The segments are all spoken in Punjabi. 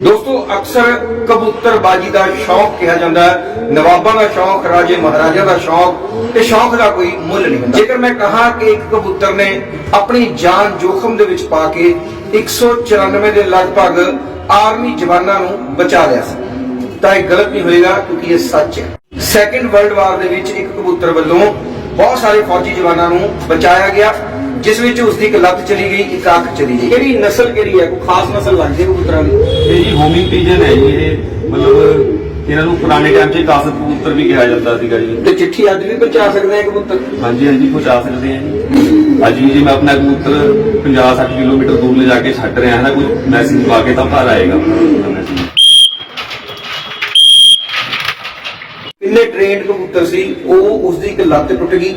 ਦੋਸਤੋ, ਅਕਸਰ ਕਬੂਤਰਬਾਜੀ ਦਾ ਸ਼ੌਕ ਕਿਹਾ ਜਾਂਦਾ ਹੈ। ਨਵਾਬਾਂ ਦਾ ਸ਼ੌਕ, ਰਾਜੇ ਮਹਾਰਾਜਾ ਦਾ ਸ਼ੌਕ ਤੇ ਸ਼ੌਕ ਦਾ ਕੋਈ ਮੁੱਲ ਨਹੀਂ ਹੁੰਦਾ। ਜੇਕਰ ਮੈਂ ਕਹਾ ਕਿ ਇੱਕ ਕਬੂਤਰ ਨੇ ਆਪਣੀ ਜਾਨ ਜੋਖਮ ਦੇ ਵਿੱਚ ਪਾ ਕੇ 194 ਦੇ ਲਗਭਗ ਆਰਮੀ ਜਵਾਨਾਂ ਨੂੰ ਬਚਾ ਲਿਆ ਸੀ, ਤਾਂ ਇਹ ਗਲਤ ਨਹੀਂ ਹੋਏਗਾ, ਕਿਉਂਕਿ ਇਹ ਸੱਚ ਹੈ। ਸੈਕੰਡ ਵਰਲਡ ਵਾਰ ਦੇ ਵਿੱਚ ਇੱਕ ਕਬੂਤਰ ਵੱਲੋਂ ਬਹੁਤ ਸਾਰੇ ਫੌਜੀ ਜਵਾਨਾਂ ਨੂੰ ਬਚਾਇਆ ਗਿਆ। ਜਿਸ ਵਿੱਚ ਉਸ ਦੀ ਇੱਕ ਲੱਤ ਚਲੀ ਗਈ ਇੱਕ ਅੱਖ ਚਲੀ ਗਈ। ਕਿਹੜੀ ਨਸਲ ਕਿਹੜੀ ਹੈ? ਕੋਈ ਖਾਸ ਨਸਲ ਲੱਗਦੀ ਹੈ ਕਬੂਤਰਾਂ ਦੀ? ਇਹ ਜੀ ਹੋਮਿੰਗ ਪੀਜਨ ਹੈ ਜੀ ਇਹ ਮਤਲਬ ਇਹਨਾਂ ਨੂੰ ਪੁਰਾਣੇ ਟਾਈਮ 'ਚ ਕਾਸਤ ਕਬੂਤਰ ਵੀ ਕਿਹਾ ਜਾਂਦਾ ਸੀਗਾ ਜੀ। ਤੇ ਚਿੱਠੀ ਅੱਜ ਵੀ ਪਹੁੰਚਾ ਸਕਦੇ ਆ ਕਬੂਤਰ? ਹਾਂਜੀ ਹਾਂਜੀ ਪਹੁੰਚਾ ਸਕਦੇ ਆ ਜੀ। ਅੱਜ ਵੀ ਜੇ ਮੈਂ ਆਪਣਾ ਕਬੂਤਰ 50-60 ਕਿਲੋਮੀਟਰ ਦੂਰ ਲੈ ਜਾ ਕੇ ਛੱਡ ਰਿਹਾ ਹਾਂ ਨਾ ਕੋਈ ਮੈਸੇਜ ਪਾ ਕੇ ਤਾਂ ਘਰ ਆਏਗਾ। ਕਿੰਨੇ ਟ੍ਰੇਨਡ ਕਬੂਤਰ ਸੀ? ਉਹ ਉਸ ਦੀ ਇੱਕ ਲੱਤ ਟੁੱਟ ਗਈ।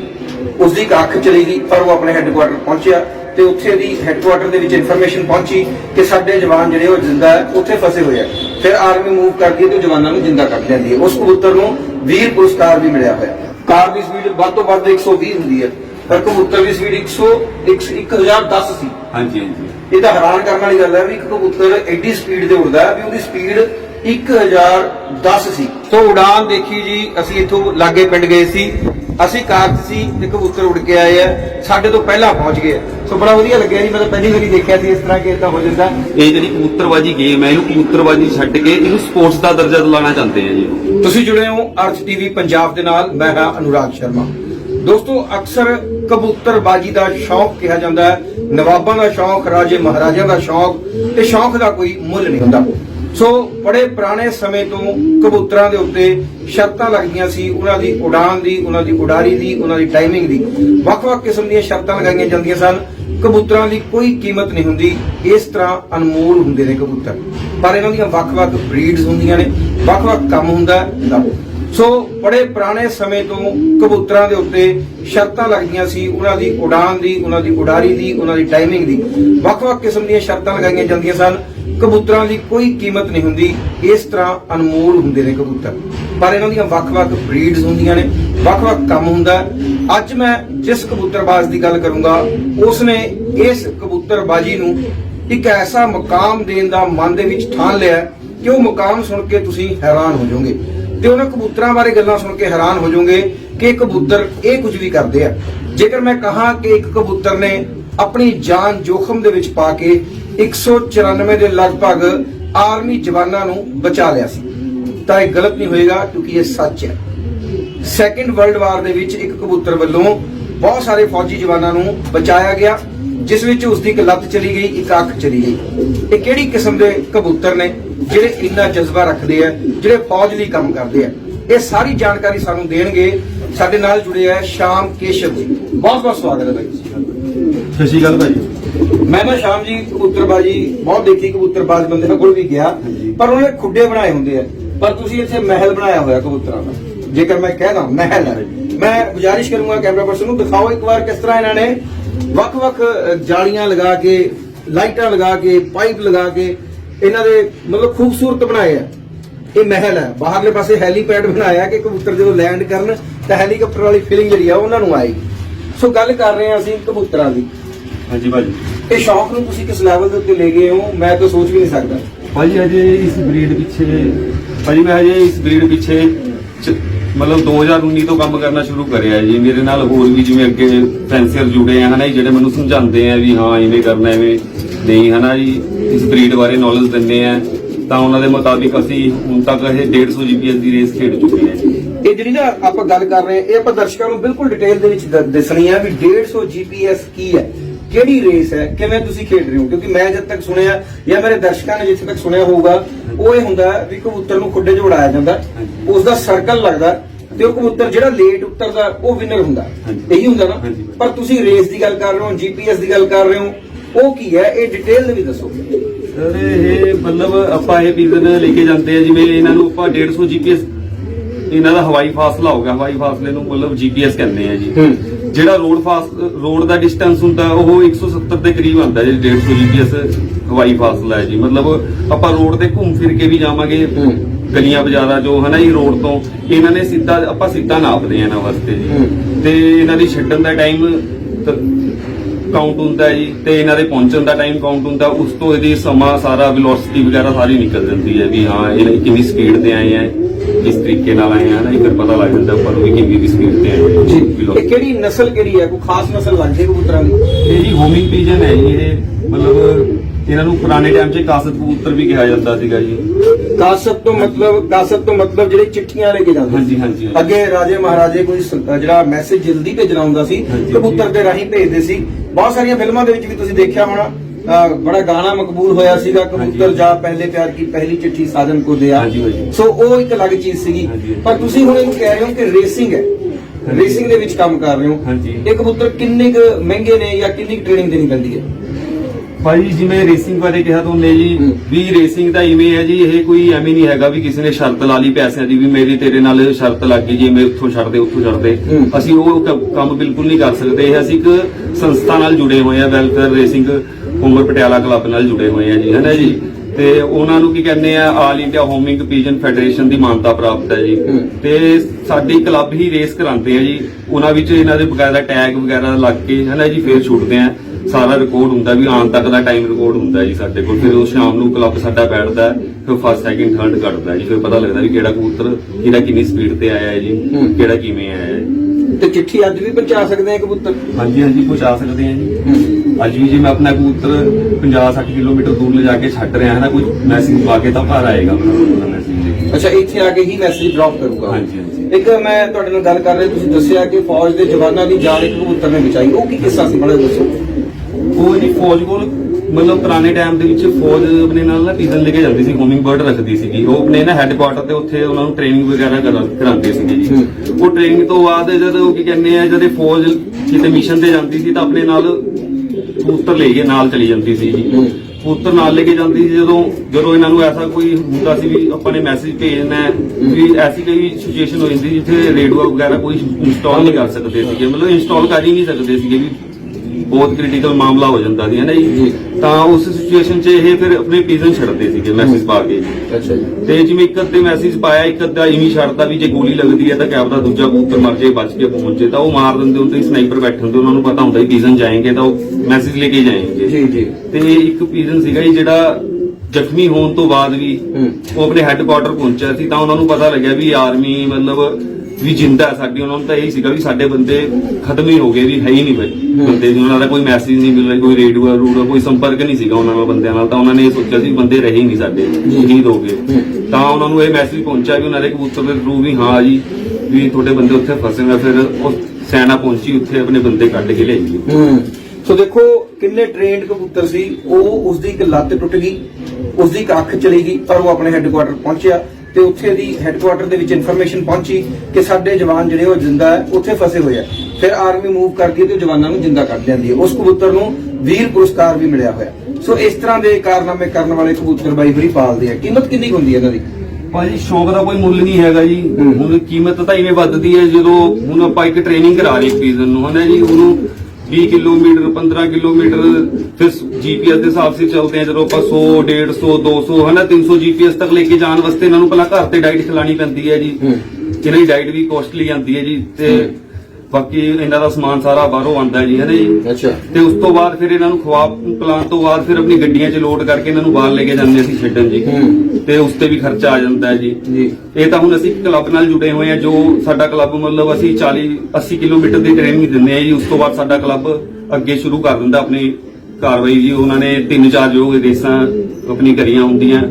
ਉਸ ਦੀ ਇੱਕ ਅੱਖ ਚਲੀ ਗਈ ਪਰ ਉਹ ਆਪਣੇ ਹੈੱਡਕੁਆਟਰ ਪਹੁੰਚਿਆ ਤੇ ਉੱਥੇ ਦੀ ਹੈੱਡਕੁਆਟਰ ਦੇ ਵਿੱਚ ਇਨਫੋਰਮੇਸ਼ਨ ਪਹੁੰਚੀ ਕਿ ਸਾਡੇ ਜਵਾਨ ਜਿਹੜੇ ਉਹ ਜਿੰਦਾ ਹੈ ਉੱਥੇ ਫਸੇ ਹੋਏ ਆ। ਫਿਰ ਆਰਮੀ ਮੂਵ ਕਰਦੀ ਹੈ ਤੇ ਉਹ ਜਵਾਨਾਂ ਨੂੰ ਜਿੰਦਾ ਕੱਢ ਲੈਂਦੀ ਹੈ। ਉਸ ਕਬੂਤਰ ਨੂੰ ਵੀਰ ਪੁਰਸਕਾਰ ਵੀ ਮਿਲਿਆ ਹੋਇਆ। ਕਾਰ ਦੀ ਸਪੀਡ ਵੱਧ ਤੋਂ ਵੱਧ 120 ਹੁੰਦੀ ਹੈ। ਪਰ ਕਬੂਤਰ ਦੀ ਸਪੀਡ 100 1010 ਸੀ ਹਾਂਜੀ ਹਾਂਜੀ। ਇਹ ਤਾਂ ਹੈਰਾਨ ਕਰਨ ਵਾਲੀ ਗੱਲ ਹੈ ਵੀ ਇੱਕ ਕਬੂਤਰ ਐਡੀ ਸਪੀਡ ਤੇ ਉੱਡਦਾ ਹੈ ਵੀ ਉਹਦੀ ਸਪੀਡ 1010 ਸੀ। ਤੋਂ ਉਡਾਨ ਦੇਖੀ ਜੀ ਅਸੀਂ ਇੱਥੋਂ ਲਾਗੇ ਪਿੰਡ ਗਏ ਸੀ। ਅਸੀਂ ਸੀ ਤੇ ਕਬੂਤਰ ਉੱਡ ਕੇ ਆਏ ਆ ਸਾਡੇ ਤੋਂ ਪਹਿਲਾਂ ਪਹੁੰਚ ਗਏ। ਸੋ ਬੜਾ ਵਧੀਆ ਲੱਗਿਆ ਜੀ ਮੈਂ ਤਾਂ ਪਹਿਲੀ ਵਾਰੀ ਦੇਖਿਆ ਸੀ ਇਸ ਤਰ੍ਹਾਂ ਕਿ ਇਦਾਂ ਹੋ ਜਾਂਦਾ। ਇਹ ਜਿਹੜੀ ਕਬੂਤਰਬਾਜੀ ਗੇਮ ਹੈ ਇਹਨੂੰ ਕਬੂਤਰਬਾਜੀ ਛੱਡ ਕੇ ਇਹਨੂੰ ਸਪੋਰਟਸ ਦਾ ਦਰਜਾ ਦਿਲਾਉਣਾ ਚਾਹੁੰਦੇ ਆ ਜੀ। ਤੁਸੀਂ ਜੁੜੇ ਹੋ ਅਰਥ ਟੀਵੀ ਪੰਜਾਬ ਦੇ ਨਾਲ ਮੈਂ ਹਾਂ ਅਨੁਰਾਗ ਸ਼ਰਮਾ। ਦੋਸਤੋ ਅਕਸਰ ਕਬੂਤਰਬਾਜੀ ਦਾ ਸ਼ੌਕ ਕਿਹਾ ਜਾਂਦਾ ਹੈ। ਨਵਾਬਾਂ ਦਾ ਸ਼ੌਕ ਰਾਜੇ ਮਹਾਰਾਜਾ ਦਾ ਸ਼ੌਕ ਤੇ ਸ਼ੌਕ ਦਾ ਕੋਈ ਮੁੱਲ ਨਹੀਂ ਹੁੰਦਾ। ਸੋ ਬੜੇ ਪੁਰਾਣੇ ਸਮੇਂ ਤੋਂ ਕਬੂਤਰਾਂ ਦੇ ਉੱਤੇ ਸ਼ਰਤਾਂ ਲੱਗਦੀਆਂ ਸੀ, ਉਹਨਾਂ ਦੀ ਉਡਾਨ ਦੀ, ਉਹਨਾਂ ਦੀ ਉਡਾਰੀ ਦੀ, ਉਹਨਾਂ ਦੀ ਟਾਈਮਿੰਗ ਦੀ। ਵੱਖ-ਵੱਖ ਕਿਸਮ ਦੀਆਂ ਸ਼ਰਤਾਂ ਲਗਾਈਆਂ ਜਾਂਦੀਆਂ ਸਨ। ਕਬੂਤਰਾਂ ਦੀ ਕੋਈ ਕੀਮਤ ਨਹੀਂ ਹੁੰਦੀ। ਇਸ ਤਰ੍ਹਾਂ ਅਨਮੋਲ ਹੁੰਦੇ ਨੇ ਕਬੂਤਰ। ਪਰ ਇਹਨਾਂ ਦੀਆਂ ਵੱਖ-ਵੱਖ ਬਰੀਡਸ ਹੁੰਦੀਆਂ ਨੇ, ਵੱਖ-ਵੱਖ ਕੰਮ ਹੁੰਦਾ ਸੋ ਬੜੇ ਪੁਰਾਣੇ ਸਮੇਂ ਤੋਂ ਕਬੂਤਰਾਂ ਦੇ ਉੱਤੇ ਸ਼ਰਤਾਂ ਲੱਗਦੀਆਂ ਸੀ। ਉਹਨਾਂ ਦੀ ਉਡਾਨ ਦੀ, ਉਹਨਾਂ ਦੀ ਉਡਾਰੀ ਦੀ, ਉਹਨਾਂ ਦੀ ਟਾਈਮਿੰਗ ਦੀ। ਵੱਖ-ਵੱਖ ਕਿਸਮ ਦੀਆਂ ਸ਼ਰਤਾਂ ਲਗਾਈਆਂ ਜਾਂਦੀਆਂ ਸਨ। ਕਬੂਤਰਾਂ ਦੀ ਕੋਈ ਕੀਮਤ ਨਹੀਂ ਹੁੰਦੀ। ਇਸ ਤਰ੍ਹਾਂ ਅਨਮੋਲ ਹੁੰਦੇ ਨੇ ਕਬੂਤਰ। ਪਰ ਇਹਨਾਂ ਦੀਆਂ ਵੱਖ-ਵੱਖ ਬਰੀਡਸ ਹੁੰਦੀਆਂ ਨੇ, ਵੱਖ-ਵੱਖ ਕੰਮ ਹੁੰਦਾ ਅੱਜ ਮੈਂ ਜਿਸ ਕਬੂਤਰਬਾਜ਼ ਦੀ ਗੱਲ ਕਰੂੰਗਾ ਉਸ ਨੇ ਇਸ ਕਬੂਤਰਬਾਜੀ ਨੂੰ ਇੱਕ ਐਸਾ ਮਕਾਮ ਦੇਣ ਦਾ ਮਨ ਦੇ ਵਿੱਚ ਠਾਣ ਲਿਆ ਕਿ ਉਹ ਮਕਾਮ ਸੁਣ ਕੇ ਤੁਸੀਂ ਹੈਰਾਨ ਹੋ ਜਾਓਗੇ। ਤੇ ਉਹਨਾਂ ਕਬੂਤਰਾਂ ਬਾਰੇ ਗੱਲਾਂ ਸੁਣ ਕੇ ਹੈਰਾਨ ਹੋ ਜਾਓਗੇ ਕਿ ਕਬੂਤਰ ਇਹ ਕੁਝ ਵੀ ਕਰਦੇ ਆ। ਜੇਕਰ ਮੈਂ ਕਹਾ ਕਿ ਇੱਕ ਕਬੂਤਰ ਨੇ ਆਪਣੀ ਜਾਨ ਜੋਖਮ ਦੇ ਵਿੱਚ ਪਾ ਕੇ 194 ਦੇ ਲਗਭਗ ਆਰਮੀ ਜਵਾਨਾਂ ਨੂੰ ਬਚਾ ਲਿਆ ਸੀ। ਤਾਂ ਇਹ ਗਲਤ ਨਹੀਂ ਹੋਏਗਾ ਕਿਉਂਕਿ ਇਹ ਸੱਚ ਹੈ। ਸੈਕੰਡ ਵਰਲਡ ਵਾਰ ਦੇ ਵਿੱਚ ਇੱਕ ਕਬੂਤਰ ਵੱਲੋਂ ਬਹੁਤ ਸਾਰੇ ਫੌਜੀ ਜਵਾਨਾਂ ਨੂੰ ਬਚਾਇਆ ਗਿਆ, ਜਿਸ ਵਿੱਚ ਉਸ ਦੀ ਇੱਕ ਲੱਤ ਚਲੀ ਗਈ, ਇੱਕ ਅੱਖ ਚਲੀ ਗਈ। ਇਹ ਕਿਹੜੀ ਕਿਸਮ ਦੇ ਕਬੂਤਰ ਨੇ ਜਿਹੜੇ ਇੰਨਾ ਜਜ਼ਬਾ ਰੱਖਦੇ ਆ, ਜਿਹੜੇ ਫੌਜ ਲਈ ਕੰਮ ਕਰਦੇ ਆ? ਇਹ ਸਾਰੀ ਜਾਣਕਾਰੀ ਸਾਨੂੰ ਦੇਣਗੇ। ਸਾਡੇ ਨਾਲ ਜੁੜੇ ਆ ਸ਼ਾਮ ਕੇਸ਼ਵ ਜੀ। ਬਹੁਤ ਬਹੁਤ ਸਵਾਗਤ ਹੈ ਬਾਈ ਸਤਿ ਸ਼੍ਰੀ ਅਕਾਲ ਭਾਈ। ਮੈਂ ਨਾ ਸ਼ਾਮ ਜੀ ਕਬੂਤਰਬਾਜੀ ਬਹੁਤ ਦੇਖੀ ਕਬੂਤਰਬਾਜ਼ ਬੰਦੇ ਕੋਲ ਵੀ ਗਿਆ। ਪਰ ਉਹਨਾਂ ਨੇ ਖੁੱਡੇ ਬਣਾਏ ਹੁੰਦੇ ਆ। ਪਰ ਤੁਸੀਂ ਇੱਥੇ ਮਹਿਲ ਬਣਾਇਆ ਹੋਇਆ ਕਬੂਤਰਾਂ ਦਾ। ਜੇਕਰ ਮੈਂ ਕਹਿਦਾ ਮਹਿਲ। ਹੈ ਮੈਂ ਗੁਜ਼ਾਰਿਸ਼ ਕਰੂੰਗਾ ਕੈਮਰਾ ਪਰਸਨ ਨੂੰ ਦਿਖਾਓ ਇੱਕ ਵਾਰ ਕਿਸ ਤਰ੍ਹਾਂ ਇਹਨਾਂ ਨੇ ਵੱਖ-ਵੱਖ ਜਾਲੀਆਂ ਲਗਾ ਕੇ ਲਾਈਟਾਂ ਲਗਾ ਕੇ ਪਾਈਪ ਲਗਾ ਕੇ ਇਹਨਾਂ ਦੇ ਮਤਲਬ ਖੂਬਸੂਰਤ ਬਣਾਏ ਆ। ਇਹ ਮਹਿਲ ਹੈ ਬਾਹਰਲੇ ਪਾਸੇ ਹੈਲੀਪੈਡ ਬਣਾਇਆ ਕਿ ਕਬੂਤਰ ਜਦੋਂ ਲੈਂਡ ਕਰਨ ਤਾਂ ਹੈਲੀਕਾਪਟਰ ਵਾਲੀ ਫੀਲਿੰਗ ਜਿਹੜੀ ਆ ਉਹਨਾਂ ਨੂੰ ਆਏਗੀ। ਸੋ ਗੱਲ ਕਰ ਰਹੇ ਹਾਂ ਅਸੀਂ ਕਬੂਤਰਾਂ ਦੀ। ਹਾਂਜੀ ਭਾਜੀ। ਇਹ ਸ਼ੌਕ ਨੂੰ ਤੁਸੀਂ ਕਿਸ ਲੈਵਲ ਦੇ ਉੱਤੇ ਲੈ ਗਏ ਹੋ? ਮੈਂ ਤਾਂ ਸੋਚ ਵੀ ਨਹੀਂ ਸਕਦਾ। ਭਾਜੀ ਹਜੇ ਇਸ ਬਰੀਡ ਪਿੱਛੇ ਭਾਜੀ ਮੈਂ ਹਜੇ ਇਸ ਬਰੀਡ ਪਿੱਛੇ ਚ- ਮਤਲਬ 2019 ਤੋਂ ਕੰਮ ਕਰਨਾ ਸ਼ੁਰੂ ਕਰਿਆ ਜੀ। ਮੇਰੇ ਨਾਲ ਹੋਰ ਵੀ ਜਿਵੇਂ ਅੱਗੇ ਫੈਂਸੀਅਰ ਜੁੜੇ ਆ ਹਨਾ ਜੀ, ਜਿਹੜੇ ਮੈਨੂੰ ਸਮਝਾਉਂਦੇ ਆ ਵੀ ਹਾਂ ਇਵੇਂ ਕਰਨਾ ਐਵੇਂ ਨਹੀਂ ਹਨਾ ਜੀ ਇਸ ਬਰੀਡ ਬਾਰੇ ਨੌਲੇਜ ਦਿੰਦੇ ਆ। ਤਾਂ ਉਹਨਾਂ ਦੇ ਮੁਤਾਬਿਕ ਅਸੀਂ ਹੁਣ ਤੱਕ ਇਹ 150 ਜੀਪੀਐਸ ਦੀ ਰੇਸ ਖੇਡ ਚੁੱਕੇ ਹਾਂ ਜੀ। ਇਹ ਜਿਹੜੀ ਨਾ ਆਪਾਂ ਗੱਲ ਕਰ ਰਹੇ ਹਾਂ ਇਹ ਆਪਾਂ ਦਰਸ਼ਕਾਂ ਨੂੰ ਬਿਲਕੁਲ ਡਿਟੇਲ ਦੇ ਵਿੱਚ ਦ- ਦੱਸਣੀ ਹੈ ਵੀ 150 GPS ਕੀ ਹੈ। ਕਿਹੜੀ ਰੇਸ ਹੈ ਕਿਵੇਂ ਤੁਸੀਂ ਖੇਡ ਰਹੇ ਹੋ ਕਿਉਂਕਿ ਮੈਂ ਜਦ ਤੱਕ ਸੁਣਿਆ ਜਾਂ ਮੇਰੇ ਦਰਸ਼ਕਾਂ ਨੇ ਜਿੱਥੇ ਤੱਕ ਸੁਣਿਆ ਹੋਊਗਾ ਉਹ ਇਹ ਹੁੰਦਾ ਵੀ ਕਬੂਤਰ ਨੂੰ ਖੁੱਡੇ 'ਚ ਉਡਾਇਆ ਜਾਂਦਾ। ਉਸ ਦਾ ਸਰਕਲ ਲੱਗਦਾ ਤੇ ਉਹ ਕਬੂਤਰ ਜਿਹੜਾ ਲੇਟ ਉਤਰਦਾ ਉਹ ਵਿਨਰ ਹੁੰਦਾ। ਇਹੀ ਹੁੰਦਾ ਨਾ। ਪਰ ਤੁਸੀਂ ਰੇਸ ਦੀ ਗੱਲ ਕਰ ਰਹੇ ਹੋ GPS ਦੀ ਗੱਲ ਕਰ ਰਹੇ ਹੋ ਉਹ ਕੀ ਹੈ ਇਹ ਡਿਟੇਲ ਵਿੱਚ ਦੱਸੋ ਸਰ ਇਹ ਮਤਲਬ ਆਪਾਂ ਇਹ ਪੀਜ਼ਨ ਲੈ ਕੇ ਜਾਂਦੇ ਆ ਜਿਵੇਂ ਇਹਨਾਂ ਨੂੰ ਆਪਾਂ 150 ਜੀਪੀਐਸ ਇਹਨਾਂ ਦਾ ਹਵਾਈ ਫਾਸਲਾ ਹੋ ਗਿਆ ਹਵਾਈ ਫਾਸਲੇ ਨੂੰ ਮਤਲਬ ਜੀਪੀਐਸ ਕਹਿੰਦੇ ਆ ਜੀ। ਜਿਹੜਾ ਰੋਡ ਫਾਸ ਰੋਡ ਦਾ ਡਿਸਟੈਂਸ ਹੁੰਦਾ ਉਹ 170 ਦੇ ਕਰੀਬ ਆਉਂਦਾ ਜੀ 150 ਜੀਪੀਐਸ ਹਵਾਈ ਫਾਸਲਾ ਹੈ ਜੀ। ਮਤਲਬ ਆਪਾਂ ਰੋਡ ਤੇ ਘੁੰਮ ਫਿਰ ਕੇ ਵੀ ਜਾਵਾਂਗੇ। ਗਲੀਆਂ ਬਾਜ਼ਾਰਾਂ ਜੋ ਹਨਾ ਜੀ ਰੋਡ ਤੋਂ। ਇਹਨਾਂ ਨੇ ਸਿੱਧਾ ਆਪਾਂ ਸਿੱਧਾ ਨਾਪਦੇ ਆ ਇਹਨਾਂ ਵਾਸਤੇ। ਜੀ। ਤੇ ਇਹਨਾਂ ਦੀ ਛੱਡਣ ਦਾ ਟਾਈਮ ਕਾਊਂਟ ਹੁੰਦਾ ਜੀ ਤੇ ਇਹਨਾਂ ਦੇ ਪਹੁੰਚਣ ਦਾ ਟਾਈਮ ਕਾਊਂਟ ਹੁੰਦਾ। ਉਸ ਤੋਂ ਇਹਦੀ ਸਮਾਂ ਸਾਰਾ ਵੈਲੋਸਿਟੀ ਵਗੈਰਾ ਸਾਰੀ ਨਿਕਲ ਜਾਂਦੀ ਹੈ ਵੀ ਹਾਂ ਇਹ ਕਿੰਨੀ ਸਪੀਡ ਤੇ ਆਏ ਆ। ਕਿਸ ਤਰੀਕੇ ਨਾਲ ਆਏ ਆ ਨਾ ਇਹ ਫਿਰ ਪਤਾ ਲੱਗ ਜਾਂਦਾ ਆਪਾਂ ਨੂੰ ਵੀ ਕਿੰਨੀ ਦੀ ਸਪੀਡ ਤੇ ਆਏ ਆ ਜੀ। ਇਹ ਕਿਹੜੀ ਨਸਲ ਕਿਹੜੀ ਹੈ ਕੋਈ ਖਾਸ ਨਸਲ ਹੈ ਕਬੂਤਰਾਂ ਦੀ ਇਹ ਜੀ ਹੋਮਿੰਗ ਪੀਜਨ ਹੈ ਜੀ ਇਹ ਮਤਲਬ ਇਹਨਾਂ ਨੂੰ ਪੁਰਾਣੇ ਟਾਈਮ 'ਚ ਕਾਸਤ ਕਬੂਤਰ ਵੀ ਕਿਹਾ ਜਾਂਦਾ ਸੀਗਾ ਜੀ ਕਾਸਬ ਤੋਂ ਮਤਲਬ ਕਾਸਬ ਤੋਂ ਮਤਲਬ ਜਿਹੜੇ ਚਿੱਠੀਆਂ ਲੈ ਕੇ ਜਾਂਦੇ ਹਾਂਜੀ। ਹਾਂਜੀ, ਹਾਂਜੀ। ਅੱਗੇ ਰਾਜੇ ਮਹਾਰਾਜੇ ਕੋਈ ਸ- ਜਿਹੜਾ ਮੈਸੇਜ ਜਲਦੀ ਭੇਜਣਾ ਹੁੰਦਾ ਸੀ ਹਾਂਜੀ, ਕਬੂਤਰ। ਦੇ ਰਾਹੀਂ ਭੇਜਦੇ ਸੀ ਬਹੁਤ ਸਾਰੀਆਂ ਫਿਲਮਾਂ ਦੇ ਵਿੱਚ ਵੀ ਤੁਸੀਂ ਦੇਖਿਆ ਹੋਣਾ ਬੜਾ ਗਾਣਾ ਮਕਬੂਲ ਹੋਇਆ ਸੀਗਾ ਕਬੂਤਰ। ਜਾ ਪਹਿਲੇ ਪਿਆਰ ਕੀ ਪਹਿਲੀ ਚਿੱਠੀ ਸਾਜਨ ਕੋ ਦਿਆ। ਸੋ ਉਹ ਇੱਕ ਅਲੱਗ ਚੀਜ਼ ਸੀਗੀ। ਪਰ ਤੁਸੀਂ ਹੁਣ ਇਹਨੂੰ ਕਹਿ ਰਹੇ ਹੋ ਕਿ ਰੇਸਿੰਗ ਹੈ। ਰੇਸਿੰਗ ਦੇ ਵਿੱਚ ਕੰਮ ਕਰ ਰਹੇ ਹੋ। ਇਹ ਕਬੂਤਰ ਕਿੰਨੇ ਕੁ ਮਹਿੰਗੇ ਨੇ ਜਾਂ ਕਿੰਨੀ ਟ੍ਰੇਨਿੰਗ ਦੇਣੀ ਪੈਂਦੀ ਹੈ ਭਾਈ ਜਿਵੇਂ ਰੇਸਿੰਗ ਬਾਰੇ ਕਿਹਾ ਤੁਹਾਨੂੰ ਜੀ। ਵੀ ਰੇਸਿੰਗ ਦਾ ਇਵੇਂ ਹੈ ਜੀ ਇਹ ਕੋਈ ਐਵੇਂ ਨਹੀਂ ਹੈਗਾ ਵੀ ਕਿਸੇ ਨੇ ਸ਼ਰਤ ਲਾ ਲਈ ਪੈਸਿਆਂ ਦੀ ਵੀ ਮੇਰੀ ਤੇਰੇ ਨਾਲ ਸ਼ਰਤ ਲੱਗ ਗਈ ਜੀ ਮੈਂ ਉੱਥੋਂ ਛੱਡ ਦੇ ਉੱਥੋਂ ਛੱਡ ਦੇ। ਅਸੀਂ ਉਹ ਕ- ਕੰਮ ਬਿਲਕੁਲ ਨਹੀਂ ਕਰ ਸਕਦੇ ਇਹ ਅਸੀਂ ਇੱਕ ਸੰਸਥਾ ਨਾਲ ਜੁੜੇ ਹੋਏ ਆ ਵੈਲਫੇਅਰ ਰੇਸਿੰਗ ਉਮਰ ਪਟਿਆਲਾ ਕਲੱਬ ਨਾਲ ਜੁੜੇ ਹੋਏ ਆ ਜੀ ਹੈ ਨਾ ਜੀ? ਤੇ ਉਹਨਾਂ ਨੂੰ ਕੀ ਕਹਿੰਦੇ ਆ all India homing pigeon federation ਦੀ ਮਾਨਤਾ ਪ੍ਰਾਪਤ ਹੈ ਜੀ। ਤੇ ਸਾਡੀ ਕਲੱਬ ਹੀ ਰੇਸ ਕਰਾਉਂਦੇ ਆ ਜੀ। ਉਹਨਾਂ ਵਿੱਚ ਇਹਨਾਂ ਦੇ ਬਕਾਇਦਾ ਟੈਗ ਵਗੈਰਾ ਲੱਗ ਕੇ ਹੈ ਨਾ ਜੀ ਫੇਰ ਛੁੱਟਦੇ ਆ। ਸਾਰਾ ਰਿਕਾਰਡ ਹੁੰਦਾ ਵੀ ਆਉਣ ਤੱਕ ਦਾ ਟਾਈਮ ਰਿਕਾਰਡ ਹੁੰਦਾ ਜੀ ਸਾਡੇ ਕੋਲ। ਫਿਰ ਉਹ ਸ਼ਾਮ ਨੂੰ ਕਲੱਬ ਸਾਡਾ ਬੈਠਦਾ ਫਿਰ ਫਸਟ ਸੈਕਿੰਡ ਥਰਡ ਕੱਢਦਾ ਜੀ। ਫਿਰ ਪਤਾ ਲੱਗਦਾ ਵੀ ਕਿਹੜਾ ਕਬੂਤਰ ਕਿਹੜਾ ਕਿੰਨੀ ਸਪੀਡ ਤੇ ਆਇਆ ਹੈ। ਜੀ। ਕਿਹੜਾ ਕਿਵੇਂ ਆਇਆ ਹੈ ਤੇ ਚਿੱਠੀ ਅੱਜ ਵੀ ਪਹੁੰਚਾ ਸਕਦੇ ਆ ਕਬੂਤਰ? ਹਾਂਜੀ ਹਾਂਜੀ ਪਹੁੰਚਾ ਸਕਦੇ ਆ ਜੀ। ਅੱਜ ਵੀ ਜੇ ਮੈਂ ਆਪਣਾ ਕਬੂਤਰ 50 60 ਕਿਲੋਮੀਟਰ ਦੂਰ ਲਿਜਾ ਕੇ ਛੱਡ ਰਿਹਾ ਹਾਂ ਨਾ ਕੋਈ ਮੈਸੇਜ ਪਾ ਕੇ ਤਾਂ ਘਰ ਆਏਗਾ ਮੈਸੇਜ ਅੱਛਾ ਇੱਥੇ ਆ ਕੇ ਹੀ ਮੈਸੇਜ ਡ੍ਰੌਪ ਕਰੂਗਾ ਹਾਂਜੀ, ਹਾਂਜੀ। ਇੱਕ ਮੈਂ ਤੁਹਾਡੇ ਨਾਲ ਗੱਲ ਕਰ ਰਿਹਾ ਤੁਸੀਂ ਦੱਸਿਆ ਕਿ ਫੌਜ ਦੇ ਜਵਾਨਾਂ ਦੀ ਜਾਨ ਇੱਕ ਕਬੂਤਰ ਨੇ ਬਚਾਈ। ਉਹ ਕੀ ਕਿੱਸਾ ਸੀ ਬੜਾ ਦੱਸੋ। ਉਹ ਜੀ ਫੌਜ ਕੋਲ ਮਤਲਬ ਪੁਰਾਣੇ ਟਾਈਮ ਦੇ ਵਿੱਚ ਫੌਜ ਆਪਣੇ ਨਾਲ ਨਾ ਪੀਜ਼ਨ ਲੈ ਕੇ ਜਾਂਦੀ ਸੀ ਹੋਮਿੰਗ ਬਰਡ ਰੱਖਦੀ ਸੀਗੀ। ਉਹ ਆਪਣੇ ਨਾ ਹੈੱਡਕੁਆਟਰ ਤੇ ਉੱਥੇ ਉਹਨਾਂ ਨੂੰ ਟ੍ਰੇਨਿੰਗ ਵਗੈਰਾ ਕਰਾ- ਕਰਾਉਂਦੇ ਸੀਗੇ ਜੀ। ਹੂੰ। ਉਹ ਟ੍ਰੇਨਿੰਗ ਤੋਂ ਬਾਅਦ ਜਦੋਂ ਕੀ ਕਹਿੰਦੇ ਆ ਜਦੋਂ ਫੌਜ ਕਿਤੇ ਮਿਸ਼ਨ ਤੇ ਜਾਂਦੀ ਸੀ ਤਾਂ ਆਪਣੇ ਨਾਲ ਕਬੂਤਰ ਲੈ ਕੇ ਨਾਲ ਚਲੀ ਜਾਂਦੀ ਸੀ ਜੀ। ਕਬੂਤਰ ਨਾਲ ਲੈ ਕੇ ਜਾਂਦੀ ਸੀ ਜਦੋਂ ਜਦੋਂ ਇਹਨਾਂ ਨੂੰ ਐਸਾ ਕੋਈ ਹੁੰਦਾ ਸੀ ਵੀ ਆਪਾਂ ਨੇ ਮੈਸੇਜ ਭੇਜਣਾ ਹੈ ਵੀ ਐਸੀ ਕੋਈ ਸਿਚੁਏਸ਼ਨ ਹੋ ਜਾਂਦੀ ਜਿੱਥੇ ਰੇਡੀਓ ਵਗੈਰਾ ਕੋਈ ਇੰਸਟਾਲ ਨਹੀਂ ਕਰ ਸਕਦੇ ਸੀਗੇ। ਮਤਲਬ ਇੰਸਟਾਲ ਕਰ ਹੀ ਨਹੀਂ ਸਕਦੇ ਸੀਗੇ ਵੀ ਬਹੁਤ ਕ੍ਰਿਟੀਕਲ ਮਾਮਲਾ ਹੋ ਜਾਂਦਾ ਸੀ ਹੈ ਨਾ ਜੀ। ਤਾਂ ਉਸ ਸਿਚੁਏਸ਼ਨ 'ਚ ਇਹ ਫਿਰ ਆਪਣੇ ਪੀਜ਼ਨ ਛੱਡਦੇ ਸੀਗੇ ਮੈਸੇਜ ਪਾ ਕੇ ਅੱਛਾ ਜੀ ਤੇ ਜਿਵੇਂ ਇੱਕ ਅੱਧੇ ਮੈਸੇਜ ਪਾਇਆ ਇੱਕ ਅੱਧਾ ਇਵੇਂ ਛੱਡਦਾ ਵੀ ਜੇ ਗੋਲੀ ਲੱਗਦੀ ਹੈ ਤਾਂ ਕਿਆ ਪਤਾ ਦੂਜਾ ਕਬੂਤਰ ਮਰ ਜੇ ਬਚ ਕੇ ਪਹੁੰਚੇ ਤਾਂ ਉਹ ਮਾਰ ਦਿੰਦੇ ਹੁੰਦੇ ਸਨਾਈਪਰ ਬੈਠੇ ਹੁੰਦੇ ਉਹਨਾਂ ਨੂੰ ਪਤਾ ਹੁੰਦਾ ਵੀ ਪੀਜ਼ਨ ਜਾਏਂਗੇ ਤਾਂ ਉਹ ਮੈਸੇਜ ਲੈ ਕੇ ਜਾਏਂਗੇ ਜੀ ਜੀ ਤੇ ਇੱਕ ਪੀਜ਼ਨ ਸੀਗਾ ਜੀ ਜਿਹੜਾ ਜ਼ਖਮੀ ਹੋਣ ਤੋਂ ਬਾਅਦ ਵੀ ਹੂੰ। ਉਹ ਆਪਣੇ ਹੈੱਡਕੁਆਟਰ ਪਹੁੰਚਿਆ ਸੀ ਤਾਂ ਉਹਨਾਂ ਨੂੰ ਪਤਾ ਲੱਗਿਆ ਵੀ ਆਰਮੀ ਮਤਲਬ ਵੀ ਜਿੰਦਾ ਹੈ ਸਾਡੀ ਉਹਨਾਂ ਨੂੰ ਤਾਂ ਇਹ ਸੀਗਾ ਵੀ ਸਾਡੇ ਬੰਦੇ ਖਤਮ ਹੀ ਹੋ ਗਏ ਵੀ ਹੈ ਹੀ ਨਹੀਂ ਬਈ। ਬੰਦੇ ਨੂੰ ਉਹਨਾਂ ਦਾ ਕੋਈ ਮੈਸੇਜ ਨਹੀਂ ਮਿਲ ਰਿਹਾ ਕੋਈ ਰੇਡੀਓ ਰੂਡੋ ਕੋਈ ਸੰਪਰਕ ਨਹੀਂ ਸੀਗਾ ਉਹਨਾਂ ਨਾਲ ਬੰਦਿਆਂ ਨਾਲ। ਤਾਂ ਉਹਨਾਂ ਨੇ ਇਹ ਸੋਚਿਆ ਸੀ ਬੰਦੇ ਰਹੇ ਹੀ ਨਹੀਂ ਸਾਡੇ ਸ਼ਹੀਦ ਹੋ ਗਏ। ਤਾਂ ਉਹਨਾਂ ਨੂੰ ਇਹ ਮੈਸੇਜ ਪਹੁੰਚਿਆ ਵੀ ਉਹਨਾਂ ਦੇ ਕਬੂਤਰ ਦੇ ਥਰੂ ਵੀ ਹਾਂ ਜੀ ਵੀ ਤੁਹਾਡੇ ਬੰਦੇ ਉੱਥੇ ਫਸੇ ਹੋਏ ਆ। ਫਿਰ ਉਹ ਸੈਨਾ ਪਹੁੰਚੀ ਉੱਥੇ ਆਪਣੇ ਬੰਦੇ ਕੱਢ ਕੇ ਲਿਆਈ ਹੂੰ। ਸੋ ਦੇਖੋ ਕਿੰਨੇ ਟ੍ਰੇਨਡ ਕਬੂਤਰ ਸੀ ਉਹ ਉਸ ਦੀ ਇੱਕ ਲੱਤ ਟੁੱਟ ਗਈ ਉਸ ਦੀ ਇੱਕ ਅੱਖ ਚਲੀ ਗਈ ਪਰ ਉਹ ਆਪਣੇ ਹੈੱਡਕੁਆਟਰ ਪਹੁੰਚਿਆ। ਤੇ ਉੱਥੇ ਦੀ ਹੈੱਡਕੁਆਟਰ ਦੇ ਵਿੱਚ ਇਨਫੋਰਮੇਸ਼ਨ ਪਹੁੰਚੀ ਕਿ ਸਾਡੇ ਜਵਾਨ ਜਿਹੜੇ ਉਹ ਜਿੰਦਾ ਹੈ ਉੱਥੇ ਫਸੇ ਹੋਏ ਆ। ਫਿਰ ਆਰਮੀ ਮੂਵ ਕਰਦੀ ਹੈ ਤੇ ਜਵਾਨਾਂ ਨੂੰ ਜਿੰਦਾ ਕੱਢ ਜਾਂਦੀ ਹੈ। ਉਸ ਕਬੂਤਰ ਨੂੰ ਵੀਰ ਪੁਰਸਕਾਰ ਵੀ ਮਿਲਿਆ ਹੋਇਆ। ਸੋ ਇਸ ਤਰ੍ਹਾਂ ਦੇ ਕਾਰਨਾਮੇ ਕਰਨ ਵਾਲੇ ਕਬੂਤਰ ਬਾਈ ਫਰੀ ਪਾਲਦੇ ਆ। ਕੀਮਤ ਕਿੰਨੀ ਹੁੰਦੀ ਹੈ ਇਹਨਾਂ ਦੀ? ਭਾਜੀ ਸ਼ੌਕ ਦਾ ਕੋਈ ਮੁੱਲ ਨਹੀਂ ਹੈਗਾ ਜੀ। ਹੁਣ ਕੀਮਤ ਤਾਂ ਇਵੇਂ ਵੱਧਦੀ ਹੈ ਜਦੋਂ ਹੁਣ ਆਪਾਂ ਇੱਕ ਟ੍ਰੇਨਿੰਗ ਕਰਾ ਰਹੇ ਪੀਜ਼ਨ ਨੂੰ ਹਨਾ ਜੀ? ਉਹਨੂੰ 20 ਕਿਲੋਮੀਟਰ 15 ਕਿਲੋਮੀਟਰ ਫਿਰ ਜੀਪੀਐਸ ਦੇ ਹਿਸਾਬ ਸੇ ਚੱਲਦੇ ਆ ਜਦੋਂ ਆਪਾਂ 100 150 200 ਹਨਾ 300 ਜੀਪੀਐਸ ਤੱਕ ਲੈ ਕੇ ਜਾਣ ਵਾਸਤੇ ਇਹਨਾਂ ਨੂੰ ਪਹਿਲਾਂ ਘਰ ਤੇ ਡਾਈਟ ਖਿਲਾਣੀ ਪੈਂਦੀ ਹੈ ਜੀ। ਇਹਨਾਂ ਦੀ ਡਾਈਟ ਵੀ ਕੋਸਟਲੀ ਆਉਂਦੀ ਹੈ ਜੀ ਤੇ ਬਾਕੀ ਇਹਨਾਂ ਦਾ ਸਮਾਨ ਸਾਰਾ ਬਾਹਰੋਂ ਆਉਂਦਾ ਜੀ ਹੈ ਨਾ ਜੀ? ਅੱਛਾ। ਤੇ ਉਸ ਤੋਂ ਬਾਅਦ ਫਿਰ ਇਹਨਾਂ ਨੂੰ ਖਵਾ ਪਲਾਨ ਤੋਂ ਬਾਅਦ ਫਿਰ ਆਪਣੀ ਗੱਡੀਆਂ 'ਚ ਲੋਡ ਕਰਕੇ ਇਹਨਾਂ ਨੂੰ ਬਾਹਰ ਲੈ ਕੇ ਜਾਂਦੇ ਅਸੀਂ ਛੱਡਣ ਜੀ। ਤੇ ਉਸ ਤੇ ਵੀ ਖਰਚਾ ਆ ਜਾਂਦਾ ਜੀ। ਇਹ ਤਾਂ ਹੁਣ ਅਸੀਂ ਕਲੱਬ ਨਾਲ ਜੁੜੇ ਹੋਏ ਆ ਜੋ ਸਾਡਾ ਕਲੱਬ ਮਤਲਬ ਅਸੀਂ 40 80 ਕਿਲੋਮੀਟਰ ਦੀ ਟ੍ਰੇਨਿੰਗ ਦਿੰਦੇ ਆ ਜੀ। ਉਸ ਤੋਂ ਬਾਅਦ ਸਾਡਾ ਕਲੱਬ ਅੱਗੇ ਸ਼ੁਰੂ ਕਰ ਦਿੰਦਾ ਆਪਣੀ ਕਾਰਵਾਈ ਜੀ। ਉਹਨਾਂ ਨੇ ਤਿੰਨ ਚਾਰ ਜੋ ਰੇਸਾਂ ਆਪਣੀ ਕਰੀਆਂ ਹੁੰਦੀਆਂ।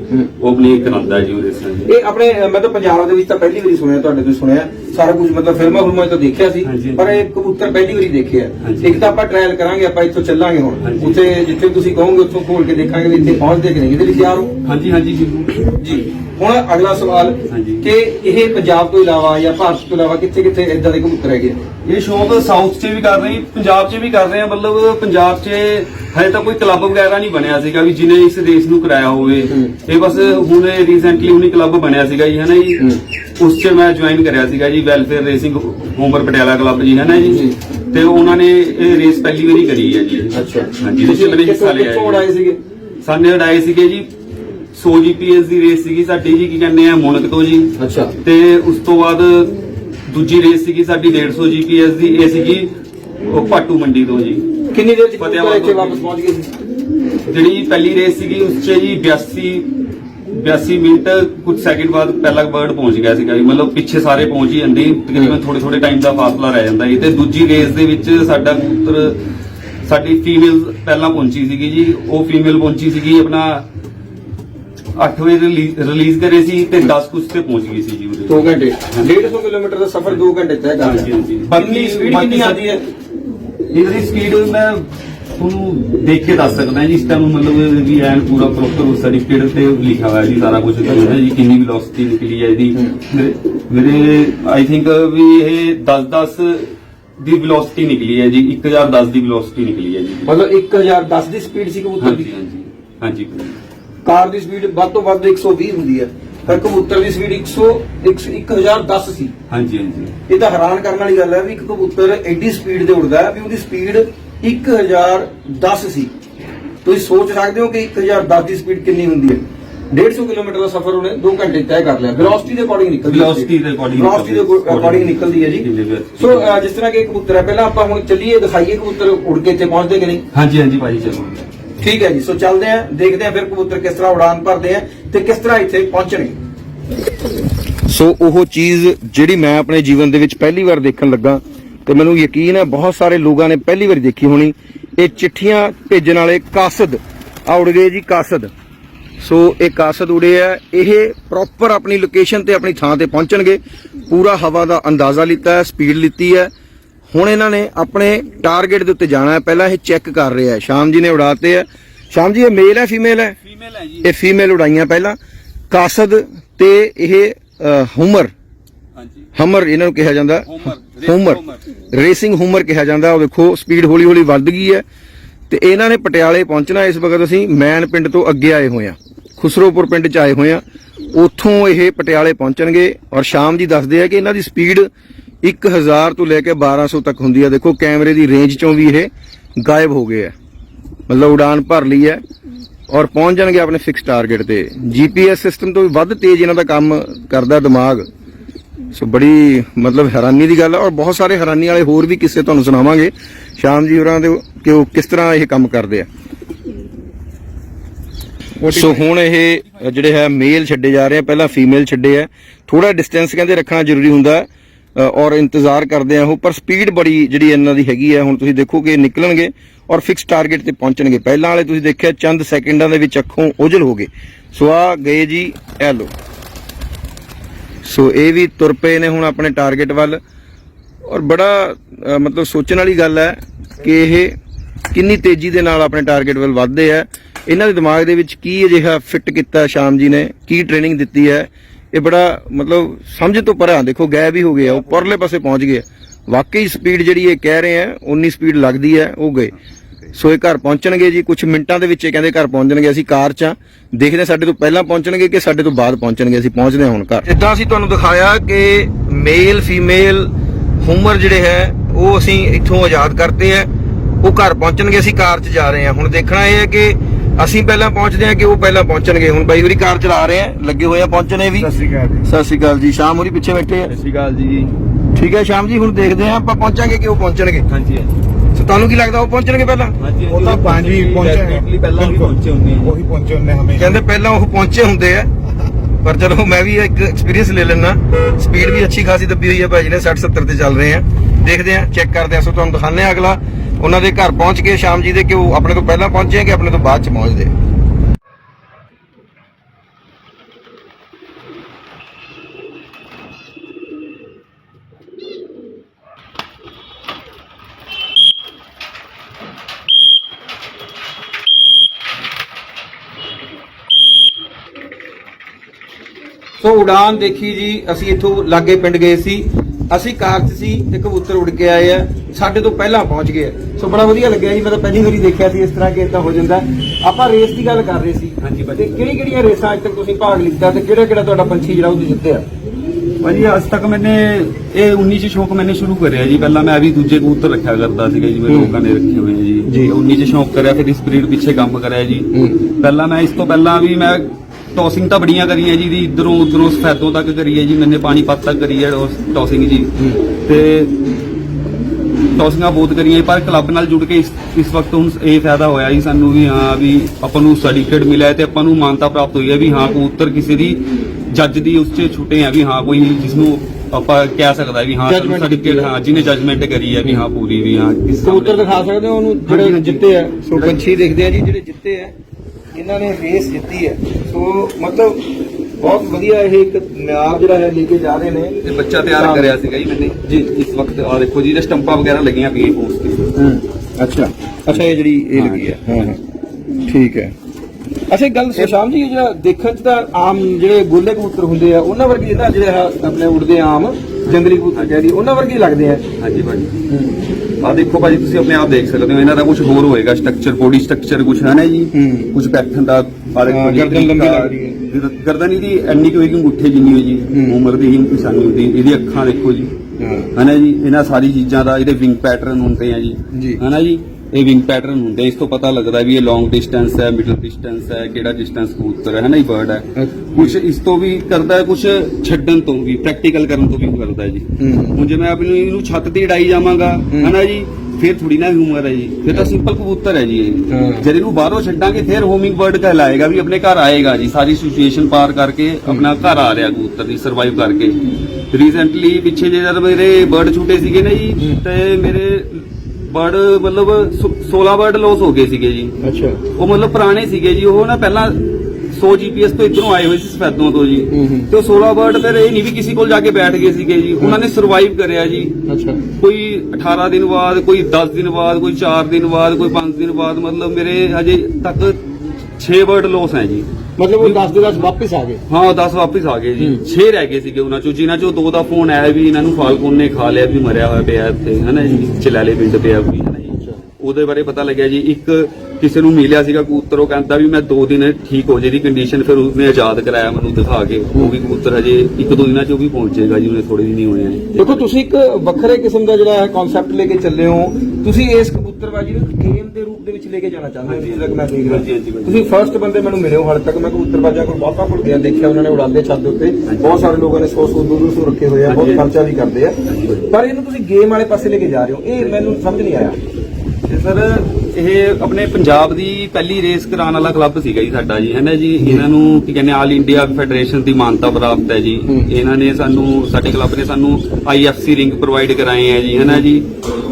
ਉਹ ਆਪਣੀ ਕਰਾਉਂਦਾ ਜੀ ਉਹ ਰੇਸਾਂ ਇਹ ਆਪਣੇ ਮੈਂ ਤਾਂ ਪੰਜਾਬ ਦੇ ਵਿੱਚ ਤਾਂ ਪਹਿਲੀ ਵਾਰੀ ਸੁਣਿਆ ਤੁਹਾਡੇ ਤੋਂ ਸੁਣਿਆ। ਸਾਰਾ ਕੁਝ ਮਤਲਬ ਫਿਲਮਾਂ ਫਿਲਮਾਂ ਤਾਂ ਦੇਖਿਆ ਸੀ। ਪਰ ਇਹ ਕਬੂਤਰ ਪਹਿਲੀ ਵਾਰੀ ਦੇਖਿਆ। ਇੱਕ ਤਾਂ ਆਪਾਂ ਟ੍ਰਾਇਲ ਕਰਾਂਗੇ ਆਪਾਂ ਇੱਥੋਂ ਚੱਲਾਂਗੇ ਹੁਣ। ਉੱਥੇ ਜਿੱਥੇ ਤੁਸੀਂ ਕਹੋਗੇ ਉੱਥੋਂ ਖੋਲ ਕੇ ਦੇਖਾਂਗੇ ਵੀ ਇੱਥੇ ਪਹੁੰਚਦੇ ਕਿ ਨਹੀਂ ਇਹਦੇ ਲਈ ਤਿਆਰ ਹੋ ਹਾਂਜੀ ਹਾਂਜੀ ਜੀ ਹੁਣ ਅਗਲਾ ਸਵਾਲ। ਕਿ ਇਹ ਪੰਜਾਬ ਤੋਂ ਇਲਾਵਾ ਜਾਂ ਭਾਰਤ ਤੋਂ ਇਲਾਵਾ ਕਿੱਥੇ ਕਿੱਥੇ ਇਦਾਂ ਦੇ ਕਬੂਤਰ ਹੈਗੇ ਇਹ ਸ਼ੌਕ ਸਾਊਥ 'ਚ ਵੀ ਕਰ ਰਹੇ ਪੰਜਾਬ 'ਚ ਵੀ ਕਰ ਰਹੇ ਆ ਮਤਲਬ ਪੰਜਾਬ 'ਚ ਹਜੇ ਤਾਂ ਕੋਈ ਕਲੱਬ ਵਗੈਰਾ ਨਹੀਂ ਬਣਿਆ ਸੀਗਾ ਵੀ ਜਿਹਨੇ ਇਸ ਰੇਸ ਨੂੰ ਕਰਾਇਆ ਹੋਵੇ। ਇਹ ਬਸ ਹੁਣ ਰੀਸੈਂਟਲੀ ਹੁਣੀ ਕਲੱਬ ਬਣਿਆ ਸੀਗਾ ਜੀ ਹਨਾ ਜੀ। ਉਸ 'ਚ ਮੈਂ ਜੁਆਇਨ ਕਰਿਆ ਸੀਗਾ ਜੀ welfare racing homer Patiala club ਜੀ ਹਨਾ ਜੀ ਜੀ। ਤੇ ਉਹਨਾਂ ਨੇ ਇਹ ਰੇਸ ਪਹਿਲੀ ਵਾਰੀ ਕਰੀ ਹੈ ਜੀ। ਅੱਛਾ। ਹਾਂਜੀ 'ਚ ਮੇਰੇ ਹਿੱਸਾ ਲਿਆ ਕਿੱਥੋਂ। ਉਡਾਏ ਸੀਗੇ? ਸਾਨੇ ਉਡਾਏ ਸੀਗੇ ਜੀ 100 ਜੀਪੀਐਸ ਦੀ ਰੇਸ ਸੀਗੀ ਸਾਡੀ ਜੀ ਕੀ ਕਹਿੰਦੇ ਆ ਮੁਣਕ ਤੋਂ ਜੀ। ਅੱਛਾ। ਤੇ ਉਸ ਤੋਂ ਬਾਅਦ ਦੂਜੀ ਰੇਸ ਸੀਗੀ ਸਾਡੀ 150 ਜੀਪੀਐਸ ਦੀ ਇਹ ਸੀਗੀ ਉਹ ਪਾਟੂ ਮੰਡੀ ਤੋਂ ਜੀ। ਕਿੰਨੀ ਦੇਰ ਚ ਇੱਥੇ ਤੋਂ ਵਾਪਸ ਪਹੁੰਚ ਗਏ ਸੀ? ਜਿਹੜੀ ਪਹਿਲੀ ਰੇਸ ਸੀਗੀ ਉਸ 'ਚ ਜੀ 82 82 ਮਿੰਟ ਕੁਝ ਸੈਕਿੰਡ ਬਾਅਦ ਪਹਿਲਾ ਬਰਡ ਪਹੁੰਚ ਗਿਆ ਸੀਗਾ ਜੀ। ਮਤਲਬ ਪਿੱਛੇ ਸਾਰੇ ਪਹੁੰਚ ਹੀ ਜਾਂਦੇ ਤਕਰੀਬਨ ਥੋੜੇ ਥੋੜੇ ਟਾਈਮ ਦਾ ਫਾਸਲਾ ਰਹਿ ਜਾਂਦਾ ਜੀ। ਤੇ ਦੂਜੀ ਰੇਸ ਦੇ ਵਿੱਚ ਸਾਡਾ ਕਬੂਤਰ ਸਾਡੀ ਫੀਮੇਲ ਪਹਿਲਾਂ ਪਹੁੰਚੀ ਸੀਗੀ ਜੀ। ਉਹ ਫੀਮੇਲ ਪਹੁੰਚੀ ਸੀਗੀ ਆਪਣਾ 8 ਵਜੇ ਰਿਲੀਜ਼ ਕਰੇ ਸੀ ਤੇ 10 ਕੁਝ ਤੇ ਪਹੁੰਚ ਗਈ ਸੀ ਜੀ ਉਹਦੇ 2 ਘੰਟੇ। 150 ਕਿਲੋਮੀਟਰ ਦਾ ਸਫ਼ਰ 2 ਘੰਟੇ ਤੈਅ ਕਰ। ਲਿਆ ਬਾਕੀ ਸਪੀਡ ਕਿੰਨੀ ਆਦੀ ਹੈ? ਇਹਦੀ ਸਪੀਡ ਮੈਂ ਤੁਹਾਨੂੰ ਦੇਖ ਕੇ ਦੱਸ ਸਕਦਾ ਜੀ ਇਸ ਟਾਈਮ ਮਤਲਬ ਵੀ ਐਨ ਪੂਰਾ ਪ੍ਰੋਪਰ ਸਰਟੀਫਿਕੇਟ ਤੇ ਲਿਖਿਆ ਹੋਇਆ ਜੀ ਸਾਰਾ ਕੁਝ ਹੈ ਜੀ ਕਿੰਨੀ ਵੈਲੋਸਿਟੀ ਨਿਕਲੀ ਹੈ ਇਹਦੀ। ਮੇਰੇ ਆਈ ਥਿੰਕ ਵੀ ਇਹ 10 10 ਦੀ ਵੈਲੋਸਿਟੀ ਨਿਕਲੀ ਹੈ ਜੀ 1010 ਦੀ ਵੈਲੋਸਿਟੀ ਨਿਕਲੀ ਹੈ ਜੀ। ਮਤਲਬ 1010 ਦੀ ਸਪੀਡ ਸੀ ਕਬੂਤਰ ਦੀ? ਹਾਂਜੀ ਹਾਂਜੀ ਹਾਂਜੀ ਕਾਰ ਦੀ ਸਪੀਡ ਵੱਧ ਤੋਂ ਵੱਧ 120 ਹੁੰਦੀ ਹੈ। ਪਰ ਕਬੂਤਰ ਦੀ ਸਪੀਡ 100 1010 ਸੀ ਹਾਂਜੀ ਹਾਂਜੀ। ਇਹ ਤਾਂ ਹੈਰਾਨ ਕਰਨ ਵਾਲੀ ਗੱਲ ਹੈ ਵੀ ਇੱਕ ਕਬੂਤਰ ਐਡੀ ਸਪੀਡ ਤੇ ਉੱਡਦਾ ਹੈ ਵੀ ਉਹਦੀ ਸਪੀਡ 1010 ਸੀ। ਤੁਸੀਂ ਸੋਚ ਸਕਦੇ ਹੋ ਕਿ 1010 ਦੀ ਸਪੀਡ ਕਿੰਨੀ ਹੁੰਦੀ ਹੈ? 150 ਕਿਲੋਮੀਟਰ ਦਾ ਸਫ਼ਰ ਉਹਨੇ 2 ਘੰਟੇ ਤੈਅ ਕਰ ਲਿਆ। ਵੈਲੋਸਿਟੀ ਦੇ ਅਕੋਰਡਿੰਗ ਨਿਕਲਦੀ ਹੈ Velocity ਦੇ according ਵੈਲੋਸਿਟੀ ਦੇ ਅਕੋਰਡਿੰਗ ਨਿਕਲਦੀ ਹੈ ਜੀ। ਸੋ ਜਿਸ ਤਰ੍ਹਾਂ ਕਿ ਇਹ ਕਬੂਤਰ ਹੈ ਪਹਿਲਾਂ ਆਪਾਂ ਹੁਣ ਚੱਲੀਏ ਦਿਖਾਈਏ ਕਬੂਤਰ ਉੜ ਕੇ ਇੱਥੇ ਪਹੁੰਚਦੇ ਕਿ ਨਹੀਂ? ਹਾਂਜੀ ਹਾਂਜੀ ਭਾਜੀ ਚਲੋ। ਠੀਕ ਹੈ ਜੀ ਸੋ ਚੱਲਦੇ ਆਂ ਦੇਖਦੇ ਆਂ ਫਿਰ ਕਬੂਤਰ ਕਿਸ ਤਰ੍ਹਾਂ ਉਡਾਨ ਭਰਦੇ ਆ ਤੇ ਕਿਸ ਤਰ੍ਹਾਂ ਇੱਥੇ ਪਹੁੰਚਣਗੇ ਸੋ ਉਹ ਚੀਜ਼ ਜਿਹੜੀ ਮੈਂ ਆਪਣੇ ਜੀਵਨ ਦੇ ਵਿੱਚ ਪਹਿਲੀ ਵਾਰ ਦੇਖਣ ਲੱਗਾ ਤੇ ਮੈਨੂੰ ਯਕੀਨ ਹੈ ਬਹੁਤ ਸਾਰੇ ਲੋਕਾਂ ਨੇ ਪਹਿਲੀ ਵਾਰ ਦੇਖੀ ਹੋਣੀ। ਇਹ ਚਿੱਠੀਆਂ ਭੇਜਣ ਵਾਲੇ ਕਾਸਦ ਆ ਉੜ ਗਏ ਜੀ ਕਾਸਦ। ਸੋ ਇਹ ਕਾਸਦ ਉੜੇ ਆ ਇਹ ਪ੍ਰੋਪਰ ਆਪਣੀ ਲੋਕੇਸ਼ਨ ਤੇ ਆਪਣੀ ਥਾਂ ਤੇ ਪਹੁੰਚਣਗੇ। ਪੂਰਾ ਹਵਾ ਦਾ ਅੰਦਾਜ਼ਾ ਲਿੱਤਾ ਹੈ ਸਪੀਡ ਲਿੱਤੀ ਹੈ। ਹੁਣ ਇਹਨਾਂ ਨੇ ਆਪਣੇ ਟਾਰਗੇਟ ਦੇ ਉੱਤੇ ਜਾਣਾ ਹੈ। ਪਹਿਲਾਂ ਇਹ ਚੈੱਕ ਕਰ ਰਿਹਾ ਹੈ। ਸ਼ਾਮ ਜੀ ਨੇ ਉਡਾਤੇ ਹੈ। ਸ਼ਾਮ ਜੀ ਇਹ ਮੇਲ ਹੈ ਫੀਮੇਲ ਹੈ? ਫੀਮੇਲ ਹੈ ਜੀ। ਇਹ ਫੀਮੇਲ ਉਡਾਈਆਂ ਪਹਿਲਾਂ। ਕਾਸਦ ਤੇ ਇਹ ਹੁਮਰ। ਹਾਂਜੀ। ਹਮਰ ਇਹਨਾਂ ਨੂੰ ਕਿਹਾ ਜਾਂਦਾ। ਹੁਮਰ, ਹੁਮਰ। ਰੇਸਿੰਗ ਹੁਮਰ ਕਿਹਾ ਜਾਂਦਾ, ਉਹ ਦੇਖੋ ਸਪੀਡ ਹੌਲੀ ਹੌਲੀ ਵੱਧ ਗਈ ਹੈ। ਤੇ ਇਹਨਾਂ ਨੇ ਪਟਿਆਲੇ ਪਹੁੰਚਣਾ ਇਸ ਵਕਤ ਅਸੀਂ ਮੈਨ ਪਿੰਡ ਤੋਂ ਅੱਗੇ ਆਏ ਹੋਏ ਆ ਖੁਸਰੋਪੁਰ ਪਿੰਡ ਚ ਆਏ ਹੋਏ ਆ ਉੱਥੋਂ ਇਹ ਪਟਿਆਲੇ ਪਹੁੰਚਣਗੇ ਔਰ ਸ਼ਾਮ ਜੀ ਦੱਸਦੇ ਆ ਕਿ ਇਹਨਾਂ ਦੀ ਸਪੀਡ 1000 ਤੋਂ ਲੈ ਕੇ 1200 ਤੱਕ ਹੁੰਦੀ ਹੈ। ਦੇਖੋ, ਕੈਮਰੇ ਦੀ ਰੇਂਜ ਚੋਂ ਵੀ ਇਹ ਗਾਇਬ ਹੋ ਗਏ ਆ ਮਤਲਬ ਉਡਾਨ ਭਰ ਲਈ ਹੈ ਔਰ ਪਹੁੰਚ ਜਾਣਗੇ ਆਪਣੇ ਫਿਕਸ ਟਾਰਗੇਟ ਤੇ। ਜੀਪੀਐਸ ਸਿਸਟਮ ਤੋਂ ਵੀ ਵੱਧ ਤੇਜ਼ ਇਹਨਾਂ ਦਾ ਕੰਮ ਕਰਦਾ ਦਿਮਾਗ। ਸੋ ਬੜੀ ਮਤਲਬ ਹੈਰਾਨੀ ਦੀ ਗੱਲ ਹੈ ਔਰ ਬਹੁਤ ਸਾਰੇ ਹੈਰਾਨੀ ਵਾਲੇ ਹੋਰ ਵੀ ਕਿੱਸੇ ਤੁਹਾਨੂੰ ਸੁਣਾਵਾਂਗੇ। ਸ਼ਾਮ ਜੀ ਹੋਰਾਂ ਦੇ ਕਿ ਉਹ ਕਿਸ ਤਰ੍ਹਾਂ ਇਹ ਕੰਮ ਕਰਦੇ ਆ? ਸੋ ਹੁਣ ਇਹ ਜਿਹੜੇ ਹੈ ਮੇਲ ਛੱਡੇ ਜਾ ਰਹੇ ਆ ਪਹਿਲਾਂ ਫੀਮੇਲ ਛੱਡੇ ਆ। ਥੋੜਾ ਡਿਸਟੈਂਸ ਕਹਿੰਦੇ ਰੱਖਣਾ ਜ਼ਰੂਰੀ ਹੁੰਦਾ ਹੈ, ਔਰ ਇੰਤਜ਼ਾਰ ਕਰਦੇ ਆ ਉਹ ਪਰ ਸਪੀਡ ਬੜੀ ਜਿਹੜੀ ਇਹਨਾਂ ਦੀ ਹੈਗੀ ਹੈ ਹੁਣ ਤੁਸੀਂ ਦੇਖੋ ਕਿ ਨਿਕਲਣਗੇ ਔਰ ਫਿਕਸ ਟਾਰਗੇਟ ਤੇ ਪਹੁੰਚਣਗੇ। ਪਹਿਲਾਂ ਵਾਲੇ ਤੁਸੀਂ ਦੇਖਿਆ ਚੰਦ ਸੈਕਿੰਡਾਂ ਦੇ ਵਿੱਚ ਅੱਖੋਂ ਓਝਲ ਹੋ ਗਏ। ਸੋ ਆ ਗਏ ਜੀ ਇਹ ਲੋ ਸੋ ਇਹ ਵੀ ਤੁਰ ਪਏ ਨੇ ਹੁਣ ਆਪਣੇ ਟਾਰਗੇਟ ਵੱਲ। ਔਰ ਬੜਾ ਮਤਲਬ ਸੋਚਣ ਵਾਲੀ ਗੱਲ ਹੈ ਕਿ ਇਹ ਕਿੰਨੀ ਤੇਜ਼ੀ ਦੇ ਨਾਲ ਆਪਣੇ ਟਾਰਗੇਟ ਵੱਲ ਵਧਦੇ ਆ। ਇਹਨਾਂ ਦੇ ਦਿਮਾਗ ਦੇ ਵਿੱਚ ਕੀ ਅਜਿਹਾ ਫਿੱਟ ਕੀਤਾ ਸ਼ਾਮ ਜੀ ਨੇ ਕੀ ਟ੍ਰੇਨਿੰਗ ਦਿੱਤੀ ਹੈ? ਇਹ ਬੜਾ ਮਤਲਬ ਸਮਝ ਤੋਂ ਪਰਾਂ ਦੇਖੋ ਗਾਇਬ ਹੀ ਹੋ ਗਏ ਆ, ਉਹ ਪਰਲੇ ਪਾਸੇ ਪਹੁੰਚ ਗਏ ਵਾਕਈ ਸਪੀਡ ਜਿਹੜੀ ਇਹ ਕਹਿ ਰਹੇ ਆ ਉਨੀ ਸਪੀਡ ਲੱਗਦੀ ਹੈ ਉਹ ਗਏ। ਸੋ ਇਹ ਘਰ ਪਹੁੰਚਣਗੇ ਜੀ ਕੁਝ ਮਿੰਟਾਂ ਦੇ ਵਿੱਚ ਇਹ ਕਹਿੰਦੇ ਘਰ ਪਹੁੰਚਣਗੇ ਅਸੀਂ ਕਾਰ 'ਚ ਆ ਦੇਖਦੇ ਸਾਡੇ ਤੋਂ ਪਹਿਲਾਂ ਪਹੁੰਚਣਗੇ ਕਿ ਸਾਡੇ ਤੋਂ ਬਾਅਦ ਪਹੁੰਚਣਗੇ ਅਸੀਂ ਪਹੁੰਚਦੇ ਹਾਂ ਹੁਣ ਘਰ। ਜਿੱਦਾਂ ਅਸੀਂ ਤੁਹਾਨੂੰ ਦਿਖਾਇਆ ਕਿ ਮੇਲ ਫੀਮੇਲ ਹੁਮਰ ਜਿਹੜੇ ਹੈ ਉਹ ਅਸੀਂ ਇੱਥੋਂ ਆਜ਼ਾਦ ਕਰਤੇ ਹੈ। ਉਹ ਘਰ ਪਹੁੰਚਣਗੇ ਅਸੀਂ ਕਾਰ 'ਚ ਜਾ ਰਹੇ ਹਾਂ। ਹੁਣ ਦੇਖਣਾ ਇਹ ਹੈ ਕਿ ਅਸੀਂ ਪਹਿਲਾਂ ਪਹੁੰਚਦੇ ਹਾਂ ਕਿ ਉਹ ਪਹਿਲਾਂ ਪਹੁੰਚਣਗੇ। ਹੁਣ ਬਾਈ ਹੋਰੀ ਕਾਰ ਚਲਾ ਰਹੇ ਆ ਲੱਗੇ ਹੋਏ ਆ ਪਹੁੰਚਣੇ ਵੀ। ਸਤਿ ਸ਼੍ਰੀ ਅਕਾਲ ਜੀ। ਸਤਿ ਸ਼੍ਰੀ ਅਕਾਲ ਜੀ। ਸ਼ਾਮ ਹੋਰੀ ਪਿੱਛੇ ਬੈਠੇ ਆ। ਸਤਿ ਸ਼੍ਰੀ ਅਕਾਲ ਜੀ। ਠੀਕ ਹੈ ਸ਼ਾਮ ਜੀ ਹੁਣ ਦੇਖਦੇ ਹਾਂ ਆਪਾਂ ਪਹੁੰਚਾਂਗੇ ਕਿ ਉਹ ਪਹੁੰਚਣਗੇ। ਹਾਂਜੀ। ਸੋ ਤੁਹਾਨੂੰ ਕੀ ਲੱਗਦਾ ਉਹ ਪਹੁੰਚਣਗੇ ਪਹਿਲਾਂ? ਹਾਂਜੀ ਉਹ ਤਾਂ ਪੰਜ ਹੀ ਪਹੁੰਚੇ ਪਹਿਲਾਂ ਵੀ ਪਹੁੰਚੇ ਹੁੰਦੇ ਆ। ਉਹੀ ਪਹੁੰਚੇ ਹੁੰਦੇ ਹਮੇ ਕਹਿੰਦੇ ਪਹਿਲਾਂ ਉਹ ਪਹੁੰਚੇ ਹੁੰਦੇ ਆ ਪਰ ਚਲੋ ਮੈਂ ਵੀ ਇੱਕ ਐਕਸਪੀਰੀਅੰਸ ਲੈ ਲੈਣਾ ਸਪੀਡ ਵੀ ਅੱਛੀ ਖਾਸੀ ਦੱਬੀ ਹੋਈ ਹੈ ਭਾਜੀ ਨੇ 60 70 ਤੇ ਚੱਲ ਰਹੇ ਆ। ਦੇਖਦੇ ਆ ਚੈੱਕ ਕਰਦੇ ਆ। ਸੋ ਤੁਹਾਨੂੰ ਦਿਖਾਉਂਦੇ ਆ ਅਗਲਾ। ਉਹਨਾਂ ਦੇ ਘਰ ਪਹੁੰਚ ਕੇ ਸ਼ਾਮ ਜੀ ਦੇ ਕਿ ਉਹ ਆਪਣੇ ਤੋਂ ਪਹਿਲਾਂ ਪਹੁੰਚੇ ਆ ਕਿ ਆਪਣੇ ਤੋਂ ਬਾਅਦ ਚ ਪਹੁੰਚਦੇ ਆ ਸੋ ਉਡਾਨ ਦੇਖੀ ਜੀ ਅਸੀਂ ਇੱਥੋਂ ਲਾਗੇ ਪਿੰਡ ਗਏ ਸੀ ਅਸੀਂ 'ਚ ਸੀ ਤੇ ਕਬੂਤਰ ਉੜ ਕੇ ਆਏ ਆ ਸਾਡੇ ਤੋਂ ਪਹਿਲਾਂ ਪਹੁੰਚ ਗਏ। ਸੋ ਬੜਾ ਵਧੀਆ ਲੱਗਿਆ ਜੀ ਮੈਂ ਤਾਂ ਪਹਿਲੀ ਵਾਰੀ ਦੇਖਿਆ ਸੀ ਇਸ ਤਰ੍ਹਾਂ ਕਿ ਇਦਾਂ ਹੋ ਜਾਂਦਾ ਆਪਾਂ ਰੇਸ ਦੀ ਗੱਲ ਕਰ ਰਹੇ ਸੀ ਹਾਂਜੀ ਭਾਜੀ। ਤੇ ਕਿਹੜੀ ਕਿਹੜੀਆਂ ਰੇਸਾਂ ਅੱਜ ਤੱਕ ਤੁਸੀਂ ਭਾਗ ਲਿੱਤਾ ਤੇ ਕਿਹੜਾ ਕਿਹੜਾ ਤੁਹਾਡਾ ਪੰਛੀ ਜਿਹੜਾ ਉਹ ਜਿੱਤਿਆ ਭਾਜੀ ਅੱਜ ਤੱਕ ਮੈਨੇ ਇਹ 19 ਚ ਸ਼ੌਕ ਮੈਨੇ ਸ਼ੁਰੂ ਕਰਿਆ ਜੀ ਪਹਿਲਾਂ ਮੈਂ ਵੀ ਦੂਜੇ ਕਬੂਤਰ ਰੱਖਿਆ ਕਰਦਾ ਸੀਗਾ ਜਿਵੇਂ ਹੂੰ। ਲੋਕਾਂ ਨੇ ਰੱਖੇ ਹੋਏ ਜੀ ਜੀ। 19 ਚ ਸ਼ੌਕ ਕਰਿਆ ਫਿਰ ਸਪੀਡ ਪਿੱਛੇ ਕੰਮ ਕਰਿਆ ਜੀ। ਪਹਿਲਾਂ ਮੈਂ ਇਸ ਤੋਂ ਪਹਿਲਾਂ ਵੀ ਮੈਂ ਟੌਸਿੰਗ ਤਾਂ ਬੜੀਆਂ ਕਰੀਆਂ ਜੀ ਦੀ ਇਧਰੋਂ ਉਧਰੋਂ ਸਫੈਦੋਂ ਤੱਕ ਕਰੀ ਹੈ ਜੀ ਮੈਨੇ ਪਾਣੀ ਪੱਤ ਤੱਕ ਕਰੀ ਹੈ ਟੌਸਿੰਗ ਜੀ। ਤੇ ਟੌਸਿੰਗਾਂ ਬਹੁਤ ਕਰੀਆਂ ਪਰ ਕਲੱਬ ਨਾਲ ਜੁੜ ਕੇ ਇਸ ਇਸ ਵਕਤ ਹੁਣ ਇਹ ਫਾਇਦਾ ਹੋਇਆ ਜੀ ਸਾਨੂੰ ਵੀ ਹਾਂ ਵੀ ਆਪਾਂ ਨੂੰ ਸਰਟੀਫਿਕੇਟ ਮਿਲਿਆ ਹੈ ਤੇ ਆਪਾਂ ਨੂੰ ਮਾਨਤਾ ਪ੍ਰਾਪਤ ਹੋਈ ਹੈ ਵੀ ਹਾਂ ਕਬੂਤਰ ਕਿਸੇ ਦੀ ਜੱਜ ਦੀ ਉਸ 'ਚ ਛੁੱਟੇ ਆ ਵੀ ਹਾਂ ਕੋਈ ਜਿਸ ਨੂੰ ਆਪਾਂ ਕਹਿ ਸਕਦਾ ਵੀ ਹਾਂ ਸਰਟੀਫਿਕੇਟ ਹੈ। ਜਿਹਨੇ ਜੱਜਮੈਂਟ ਕਰੀ ਹੈ ਵੀ ਹਾਂ ਪੂਰੀ ਵੀ ਹਾਂ ਕਿਸ ਕਬੂਤਰ ਦਿਖਾ ਸਕਦੇ ਹੋ ਉਹਨੂੰ ਜਿਹੜੇ। ਜਿੱਤੇ ਆ ਸੋ ਪੰਛੀ ਦੇਖਦੇ ਆ ਜੀ ਜਿਹੜੇ ਜਿੱਤੇ ਆ ਇਹਨਾਂ ਨੇ ਰੇਸ ਜਿੱਤੀ ਹੈ। ਸੋ ਮਤਲਬ ਬਹੁਤ ਵਧੀਆ ਇਹ ਇੱਕ ਮਿਆਰ ਜਿਹੜਾ ਹੈ ਲੈ ਕੇ ਜਾ ਰਹੇ ਨੇ। ਇਹ ਬੱਚਾ ਤਿਆਰ ਕਰਿਆ ਸੀਗਾ ਜੀ ਮੈਨੇ। ਜੀ ਇਸ ਵਕਤ ਆ ਦੇਖੋ ਜੀ ਇਹਦੇ ਸਟੰਪਾਂ ਵਗੈਰਾ ਲੱਗੀਆਂ ਪਈਆਂ ਪੋਸਟ ਤੇ। ਹੂੰ ਅੱਛਾ। ਅੱਛਾ ਇਹ ਜਿਹੜੀ ਇਹ ਲੱਗੀ ਹੈ। ਹਾਂ ਠੀਕ ਹੈ। ਅੱਛਾ ਗੱਲ ਸ਼ਾਮ ਜੀ ਇਹ ਜਿਹੜਾ ਦੇਖਣ ਚ ਤਾਂ ਆਮ ਜਿਹੜੇ ਗੋਲੇ ਕਬੂਤਰ ਹੁੰਦੇ ਆ ਉਹਨਾਂ ਵਰਗੇ ਜਿਹੜੇ ਆਹ ਆਪਣੇ ਉੜਦੇ ਆਮ ਜੰਗਲੀ ਕਬੂਤਰ ਦੀ ਉਹਨਾਂ ਵਰਗੇ ਲੱਗਦੇ ਆ। ਹਾਂਜੀ ਭਾਜੀ ਆ ਦੇਖੋ ਭਾਜੀ ਤੁਸੀਂ ਆਪਣੇ ਆਪ ਦੇਖ ਸਕਦੇ ਹੋ ਇਹਨਾਂ ਦਾ ਕੁਝ ਹੋਰ ਹੋਏਗਾ ਸਟਰਕਚਰ ਬੋਡੀ ਸਟਰਕਚਰ ਕੁਝ ਹੈ ਨਾ ਜੀ ਹੂੰ। ਕੁਝ ਬੈਠਣ ਦਾ ਦੇਖੋ ਹਾਂ, ਗਰਦਨ ਲੰਬੀ ਲੱਗ ਰਹੀ ਹੈ। ਗਰ- ਗਰਦਨ ਇਹਦੀ ਇੰਨੀ ਕੁ ਹੋਏਗੀ ਅੰਗੂਠੇ ਜਿੰਨੀ ਹੋਈ ਜੀ ਹੂੰ। ਉਮਰ ਦੀ ਹੀ ਨਿਸ਼ਾਨੀ ਹੁੰਦੀ ਇਹਦੀ ਅੱਖਾਂ ਦੇਖੋ ਜੀ ਹਾਂ ਹੈ ਨਾ ਜੀ ਇਹਨਾਂ ਸਾਰੀ ਚੀਜ਼ਾਂ ਦਾ ਇਹਦੇ ਵਿੰਗ ਪੈਟਰਨ ਹੁੰਦੇ ਆ ਜੀ ਜੀ। ਹੈ ਨਾ ਜੀ ਇਹ ਵਿੰਗ ਪੈਟਰਨ ਹੁੰਦੇ ਆ, ਇਸ ਤੋਂ ਪਤਾ ਲੱਗਦਾ ਵੀ ਇਹ ਲੌਂਗ ਡਿਸਟੈਂਸ ਹੈ ਮਿਡਲ ਡਿਸਟੈਂਸ ਹੈ ਕਿਹੜਾ ਡਿਸਟੈਂਸ ਕਬੂਤਰ ਹੈ ਹੈ ਨਾ ਜੀ ਬਰਡ ਹੈ। ਕੁਝ ਇਸ ਤੋਂ ਵੀ ਕਰਦਾ ਹੈ ਕੁਝ ਛੱਡਣ ਤੋਂ ਵੀ ਪ੍ਰੈਕਟੀਕਲ ਕਰਨ ਤੋਂ ਵੀ ਕਰਦਾ ਹੈ ਜੀ। ਹੂੰ। ਹੁਣ ਜੇ ਮੈਂ ਆਪਣੀ ਇਹਨੂੰ ਛੱਤ ਤੇ ਡਾਈ ਜਾਵਾਂਗਾ ਹਨਾ ਜੀ ਫਿਰ ਥੋੜੀ ਨਾ ਹਿਊਮਰ ਹੈ ਜੀ। ਫਿਰ ਤਾਂ ਸਿੰਪਲ ਕਬੂਤਰ ਹੈ ਜੀ ਇਹ। ਹਾਂ। ਜਦ ਇਹਨੂੰ ਬਾਹਰੋਂ ਛੱਡਾਂਗੇ ਫਿਰ ਹੋਮਿੰਗ ਬਰਡ ਕਹਿਲਾਏਗਾ ਵੀ ਆਪਣੇ ਘਰ ਆਏਗਾ ਜੀ। ਸਾਰੀ ਸਿਚੁਏਸ਼ਨ ਪਾਰ ਕਰਕੇ ਆਪਣਾ ਘਰ ਆ ਰਿਹਾ ਕਬੂਤਰ ਦੀ ਸਰਵਾਈਵ ਕਰਕੇ। ਰੀਸੈਂਟਲੀ ਪਿੱਛੇ ਜੇ ਜਦ ਮੇਰੇ ਬਰਡ ਛੂਟੇ ਸੀਗੇ ਨਾ ਜੀ ਤੇ ਮੇਰੇ ਬਰਡ ਮਤਲਬ 16 ਬਰਡ ਲਾਸ ਹੋ ਗਏ ਸੀਗੇ ਜੀ। ਅੱਛਾ। ਉਹ ਮਤਲਬ ਪੁਰਾਣੇ ਸੀਗੇ ਜੀ ਉਹ ਨਾ ਪਹਿਲਾਂ 100 ਜੀਪੀਐਸ ਤੋਂ ਇਧਰੋਂ ਆਏ ਹੋਏ ਸੀ ਸਫੈਦੋਂ ਤੋਂ ਜੀ। ਤੇ ਉਹ 16 ਬਰਡ ਫਿਰ ਇਹ ਨਹੀਂ ਵੀ ਕਿਸੇ ਕੋਲ ਜਾ ਕੇ ਬੈਠ ਗਏ ਸੀਗੇ ਜੀ। ਉਹਨਾਂ ਨੇ ਸਰਵਾਈਵ ਕਰਿਆ ਜੀ। ਅੱਛਾ। ਕੋਈ 18 ਦਿਨ ਬਾਅਦ ਕੋਈ 10 ਦਿਨ ਬਾਅਦ ਕੋਈ 4 ਦਿਨ ਬਾਅਦ ਕੋਈ 5 ਦਿਨ ਬਾਅਦ ਮਤਲਬ ਮੇਰੇ ਹਜੇ ਤੱਕ 6 ਬਰਡ ਲਾਸ ਹੈ ਜੀ। ਮਤਲਬ ਉਹ 10 ਦੇ 10 ਵਾਪਸ ਆ ਗਏ। ਹਾਂ 10 ਵਾਪਸ ਆ ਗਏ ਜੀ। ਹੂੰ। 6 ਰਹਿ ਗਏ ਸੀਗੇ ਉਹਨਾਂ ਚੋਂ। ਜਿਨ੍ਹਾਂ ਚੋਂ ਦੋ ਦਾ ਫੋਨ ਆਇਆ ਵੀ ਇਹਨਾਂ ਨੂੰ ਫਾਲਕੋਨ ਨੇ ਖਾ ਲਿਆ ਵੀ ਮਰਿਆ ਹੋਇਆ ਪਿਆ ਇੱਥੇ ਹਨਾ ਜੀ ਚਲਾਲੇ ਪਿੰਡ ਪਿਆ ਵੀ ਹਨਾ ਜੀ। ਉਹਦੇ ਬਾਰੇ ਪਤਾ ਲੱਗਿਆ ਜੀ ਇੱਕ ਕਿਸੇ ਨੂੰ ਮਿਲਿਆ ਸੀਗਾ ਕਬੂਤਰ ਉਹ ਕਹਿੰਦਾ ਵੀ ਮੈਂ 2 ਦਿਨ ਠੀਕ ਹੋ ਜੇ ਦੀ ਕੰਡੀਸ਼ਨ ਫਿਰ ਉਸਨੇ ਆਜ਼ਾਦ ਕਰਾਇਆ ਮੈਨੂੰ ਦਿਖਾ ਕੇ। ਉਹ ਵੀ ਕਬੂਤਰ ਹਜੇ ਇੱਕ ਦੋ ਦਿਨਾਂ ਚ ਉਹ ਵੀ ਪਹੁੰਚੇਗਾ ਜੀ ਉਹਨੇ ਥੋੜੇ ਦਿਨ ਹੀ ਹੋਏ ਆ ਦੇਖੋ ਤੁਸੀਂ ਇੱਕ ਵੱਖਰੇ ਕਿਸਮ ਦਾ ਜਿਹੜਾ ਹੈ ਕਨਸੈਪਟ ਲੈ ਕੇ ਚੱਲੇ ਹੋ ਤੁਸੀਂ ਇਸ ਕਬੂਤਰਬਾਜੀ ਨੂੰ ਗੇਮ ਦੇ ਰੂਪ ਦੇ ਵਿੱਚ ਲੈ ਕੇ ਜਾਣਾ ਚਾਹੁੰਦੇ ਹੋ? ਤੱਕ ਮੈਂ ਦੇਖ ਰਿਹਾ। ਤੁਸੀਂ ਫਰਸਟ ਬੰਦੇ ਮੈਨੂੰ ਮਿਲੇ ਹੋ ਹਾਲੇ ਤੱਕ ਮੈਂ ਕਬੂਤਰਬਾਜ਼ਾਂ ਕੋਲ ਬਹੁਤਾ ਭੁੱਲ ਗਿਆ ਦੇਖਿਆ ਉਹਨਾਂ ਨੇ ਉਡਾਉਂਦੇ ਛੱਤ ਦੇ ਉੱਤੇ। ਬਹੁਤ ਸਾਰੇ ਲੋਕਾਂ ਨੇ 100 100 200 ਸੌ ਰੱਖੇ ਹੋਏ ਆ ਬਹੁਤ। ਖਰਚਾ ਵੀ ਕਰਦੇ ਆ। ਪਰ ਇਹਨੂੰ ਤੁਸੀਂ ਗੇਮ ਵਾਲੇ ਪਾਸੇ ਲੈ ਕੇ ਜਾ ਰਹੇ ਹੋ ਇਹ ਮੈਨੂੰ ਸਮਝ ਨਹੀਂ ਆਇਆ। ਸਰ ਇਹ ਆਪਣੇ ਪੰਜਾਬ ਦੀ ਪਹਿਲੀ ਰੇਸ ਕਰਾਉਣ ਵਾਲਾ ਕਲੱਬ ਸੀਗਾ ਜੀ ਸਾਡਾ ਜੀ ਹੈ ਨਾ ਜੀ? ਇਹਨਾਂ ਨੂੰ ਕੀ ਕਹਿੰਦੇ ਆਲ ਇੰਡੀਆ ਫੈਡਰੇਸ਼ਨ ਦੀ ਮਾਨਤਾ ਪ੍ਰਾਪਤ ਹੈ ਜੀ। ਇਹਨਾਂ ਨੇ ਸਾਨੂੰ ਸਾਡੇ ਕਲੱਬ ਨੇ ਸਾਨੂੰ ਆਈਐਫਸੀ ਰਿੰਗ ਪ੍ਰੋਵਾਈਡ ਕਰਾਏ ਹੈ ਜੀ ਹੈ ਨਾ ਜੀ?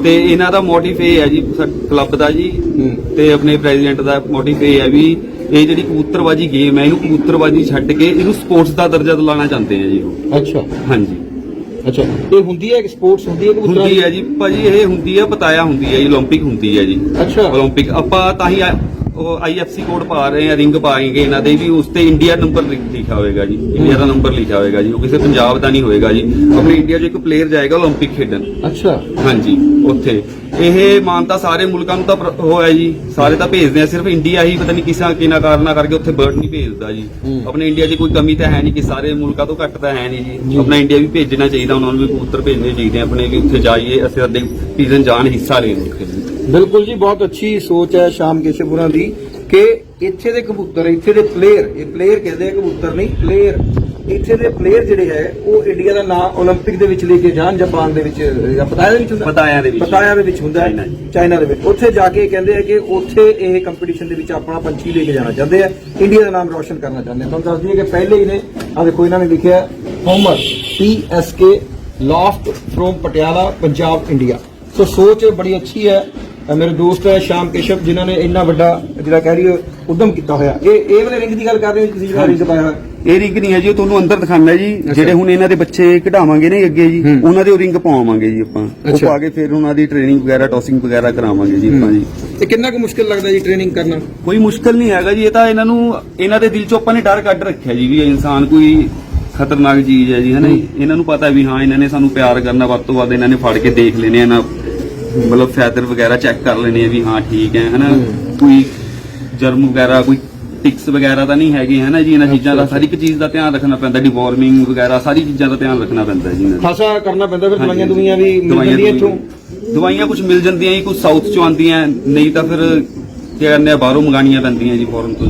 ਤੇ ਇਹਨਾਂ ਦਾ ਮੋਟਿਵ ਇਹ ਹੈ ਜੀ ਕਲੱਬ ਦਾ ਜੀ। ਤੇ ਆਪਣੇ ਪ੍ਰੈਜ਼ੀਡੈਂਟ ਦਾ ਮੋਟਿਵ ਇਹ ਹੈ ਵੀ ਇਹ ਜਿਹੜੀ ਕਬੂਤਰਬਾਜੀ ਗੇਮ ਹੈ ਇਹਨੂੰ ਕਬੂਤਰਬਾਜੀ ਛੱਡ ਕੇ ਇਹਨੂੰ ਸਪੋਰਟਸ ਦਾ ਦਰਜਾ ਦਿਲਾਉਣਾ ਚਾਹੁੰਦੇ ਆ ਜੀ ਉਹ। ਅੱਛਾ। ਹਾਂਜੀ। ਅੱਛਾ ਇਹ ਹੁੰਦੀ ਹੈ ਕਿ ਸਪੋਰਟਸ ਹੁੰਦੀ ਹੈ ਕਬੂਤਰਾਂ ਹੁੰਦੀ ਹੈ ਜੀ ਭਾਜੀ ਇਹ ਹੁੰਦੀ ਹੈ ਪਤਾਇਆ ਹੁੰਦੀ ਹੈ ਜੀ 올림픽 ਹੁੰਦੀ ਹੈ ਜੀ ਅੱਛਾ 올림픽 ਆਪਾਂ ਤਾਂ ਹੀ ਆ- ਉਹ ਆਈਐਫਸੀ ਕੋਡ ਪਾ ਰਹੇ ਆ ਰਿੰਗ ਪਾਏਗੇ ਇਹਨਾਂ ਦੇ ਵੀ ਉਸ ਤੇ ਇੰਡੀਆ ਨੰਬਰ ਲਿਖਿਆ ਹੋਵੇਗਾ ਜੀ ਇੰਡੀਆ ਦਾ ਨੰਬਰ ਲਿਖਿਆ ਹੋਵੇਗਾ ਜੀ ਉਹ ਕਿਸੇ ਪੰਜਾਬ ਦਾ ਨਹੀਂ ਹੋਵੇਗਾ ਜੀ ਆਪਣੇ ਇੰਡੀਆ 'ਚ ਇੱਕ ਪਲੇਅਰ ਜਾਏਗਾ 올림픽 ਖੇਡਣ ਅੱਛਾ ਹਾਂਜੀ ਉੱਥੇ ਇਹ ਮਾਨਤਾ ਸਾਰੇ ਮੁਲਕਾਂ ਨੂੰ ਤਾਂ ਪ੍ਰ- ਉਹ ਹੈ ਜੀ ਸਾਰੇ ਤਾਂ ਭੇਜਦੇ ਆ ਸਿਰਫ ਇੰਡੀਆ ਹੀ ਪਤਾ ਨਹੀਂ ਕਿਸਾ ਕਿਨਾ ਕਾਰਨਾ ਕਰਕੇ ਉੱਥੇ ਬਰਡ ਨਹੀਂ ਭੇਜਦਾ ਜੀ ਹੂੰ। ਆਪਣੇ ਇੰਡੀਆ 'ਚ ਕੋਈ ਕਮੀ ਤਾਂ ਹੈ ਨਹੀਂ ਕਿ ਸਾਰੇ ਮੁਲਕਾਂ ਤੋਂ ਘੱਟ ਤਾਂ ਹੈ ਨਹੀਂ ਜੀ ਆਪਣਾ ਇੰਡੀਆ ਵੀ ਭੇਜਣਾ ਚਾਹੀਦਾ ਉਹਨਾਂ ਨੂੰ ਵੀ ਕਬੂਤਰ ਭੇਜਣੇ ਚਾਹੀਦੇ ਆ ਆਪਣੇ ਵੀ ਉੱਥੇ ਜਾਈਏ ਅਸੀਂ ਅੱਧੇ ਸੀਜ਼ਨ ਜਾਣ ਹਿੱਸਾ ਲੈਣ ਉੱਥੇ ਬਿਲਕੁਲ ਜੀ ਬਹੁਤ ਅੱਛੀ ਸੋਚ ਹੈ ਸ਼ਾਮ ਕੇਸ਼ਵਪੁਰਾ ਦੀ ਕਿ ਇੱਥੇ ਦੇ ਕਬੂਤਰ ਇੱਥੇ ਦੇ ਪਲੇਅਰ ਇਹ ਪਲੇਅਰ ਕਹਿੰਦੇ ਆ ਕਬੂਤਰ ਨਹੀਂ ਪਲੇਅਰ ਇੱਥੇ ਦੇ ਪਲੇਅਰ ਜਿਹੜੇ ਹੈ ਉਹ ਇੰਡੀਆ ਦਾ ਨਾਮ 올림픽 ਦੇ ਵਿੱਚ ਲੈ ਕੇ ਜਾਣ ਜਾਪਾਨ ਦੇ ਵਿੱਚ ਜਾਂ ਪਤਾਇਆ ਦੇ ਵਿੱਚ ਹੁੰਦਾ ਪਤਾਇਆ ਦੇ ਵਿੱਚ। ਪਤਾਇਆ ਦੇ ਵਿੱਚ ਹੁੰਦਾ ਚਾਈਨਾ ਹੈ ਚ। ਚਾਈਨਾ ਦੇ ਵਿੱਚ ਉੱਥੇ ਜਾ ਕੇ ਕਹਿੰਦੇ ਆ ਕਿ ਉੱਥੇ ਇਹ ਕੰਪੀਟੀਸ਼ਨ ਦੇ ਵਿੱਚ ਆਪਣਾ ਪੰਛੀ ਲੈ ਕੇ ਜਾਣਾ ਚਾਹੁੰਦੇ ਆ ਇੰਡੀਆ ਦਾ ਨਾਮ ਰੋਸ਼ਨ ਕਰਨਾ ਚਾਹੁੰਦੇ ਆ ਤੁਹਾਨੂੰ ਦੱਸ ਦਈਏ ਕਿ ਪਹਿਲੇ ਹੀ ਨੇ ਆ ਦੇਖੋ ਇਹਨਾਂ ਨੇ ਲਿਖਿਆ homer P S K ਲਾਫਟ from Patiala Punjab India so ਸੋਚ ਬੜੀ ਅੱਛੀ ਹੈ ਅਹ ਮੇਰੇ ਦੋਸਤ ਹੈ ਸ਼ਾਮ ਕੇਸ਼ਵ ਜਿਨ੍ਹਾਂ ਨੇ ਇੰਨਾ ਵੱਡਾ ਜਿਹੜਾ ਕਹਿ ਰਹੀ ਉਦਮ ਕੀਤਾ ਹੋਇਆ। ਇਹ ਇਹ ਵਾਲੇ ਰਿੰਗ ਦੀ ਗੱਲ ਕਰ ਰਹੇ ਹੋ ਤੁਸੀਂ ਜਿਹੜਾ ਰਿੰਗ ਪਾਇਆ ਹੋਇਆ? ਇਹ ਰਿੰਗ ਨਹੀਂ ਹੈ ਜੀ ਉਹ ਤੁਹਾਨੂੰ ਅੰਦਰ ਦਿਖਾਣਾ ਜੀ। ਜਿਹੜੇ ਹੁਣ ਇਹਨਾਂ ਦੇ ਬੱਚੇ ਕਢਾਵਾਂਗੇ ਨੇ ਅੱਗੇ ਜੀ। ਉਹਨਾਂ ਦੇ ਉਹ ਰਿੰਗ ਪਾਵਾਂਗੇ ਜੀ ਆਪਾਂ। ਉਹ। ਪਾ ਕੇ ਫਿਰ ਉਹਨਾਂ ਦੀ ਟ੍ਰੇਨਿੰਗ ਵਗੈਰਾ ਟੌਸਿੰਗ ਵਗੈਰਾ ਕਰਾਵਾਂਗੇ ਜੀ ਆਪਾਂ ਜੀ। ਇਹ ਕਿੰਨਾ ਕੁ ਮੁਸ਼ਕਿਲ ਲੱਗਦਾ ਜੀ ਟ੍ਰੇਨਿੰਗ ਕਰਨਾ? ਕੋਈ ਮੁਸ਼ਕਲ ਨਹੀਂ ਹੈਗਾ ਜੀ ਇਹ ਤਾਂ ਇਹਨਾਂ ਨੂੰ ਇਹਨਾਂ ਦੇ ਦਿਲ ਚੋਂ ਆਪਾਂ ਨੇ ਡਰ ਕੱਢ ਰੱਖਿਆ ਜੀ ਵੀ ਇਨਸਾਨ ਕੋਈ ਖਤਰਨਾਕ ਚੀਜ਼ ਹੈ ਜੀ ਹੈ ਨਾ ਜੀ। ਇਹਨਾਂ ਨੂੰ ਪਤਾ ਵੀ ਹਾਂ ਇਹਨਾਂ ਨੇ ਸਾਨੂੰ ਪਿਆਰ ਕਰਨਾ ਵੱਧ ਤੋਂ ਵੱਧ ਇਹਨਾਂ ਨੇ ਫੜ ਕੇ ਦੇਖ ਲੈਣੇ ਆ ਨਾ ਮਤਲਬ ਫੈਦਰ ਵਗੈਰਾ ਚੈੱਕ ਕਰ ਲੈਣੇ ਆ ਵੀ ਹਾਂ ਠੀਕ ਹੈ ਹੈ ਨਾ ਕੋਈ ਜਰਮ ਵਗੈਰਾ ਕੋਈ ਟਿਕਸ ਵਗੈਰਾ ਤਾਂ ਨਹੀਂ ਹੈਗੇ ਹੈ ਨਾ ਜੀ? ਇਹਨਾਂ ਚੀਜ਼ਾਂ ਦਾ ਹਰ ਇੱਕ ਚੀਜ਼ ਦਾ ਧਿਆਨ ਰੱਖਣਾ ਪੈਂਦਾ ਡਿਵੋਰਮਿੰਗ ਵਗੈਰਾ ਸਾਰੀ ਚੀਜ਼ਾਂ ਦਾ ਧਿਆਨ ਰੱਖਣਾ ਪੈਂਦਾ ਜੀ ਇਹਨਾਂ ਖਾਸਾ ਕਰਨਾ ਪੈਂਦਾ ਫਿਰ ਦਵਾਈਆਂ। ਦੁਨੀਆਂ ਵੀ ਮਿਲ ਜਾਂਦੀਆਂ ਇੱਥੋਂ? ਦਵਾਈਆਂ- ਕੁਝ ਮਿਲ ਜਾਂਦੀਆਂ ਜੀ ਕੁਝ ਸਾਊਥ ਚੋਂ ਆਉਂਦੀਆਂ ਨਹੀਂ ਤਾਂ ਫਿਰ ਕੀ ਆ ਬਾਹਰੋਂ ਮੰਗਾਣੀਆਂ ਪੈਂਦੀਆਂ ਜੀ ਫੋਰਨ ਤੋਂ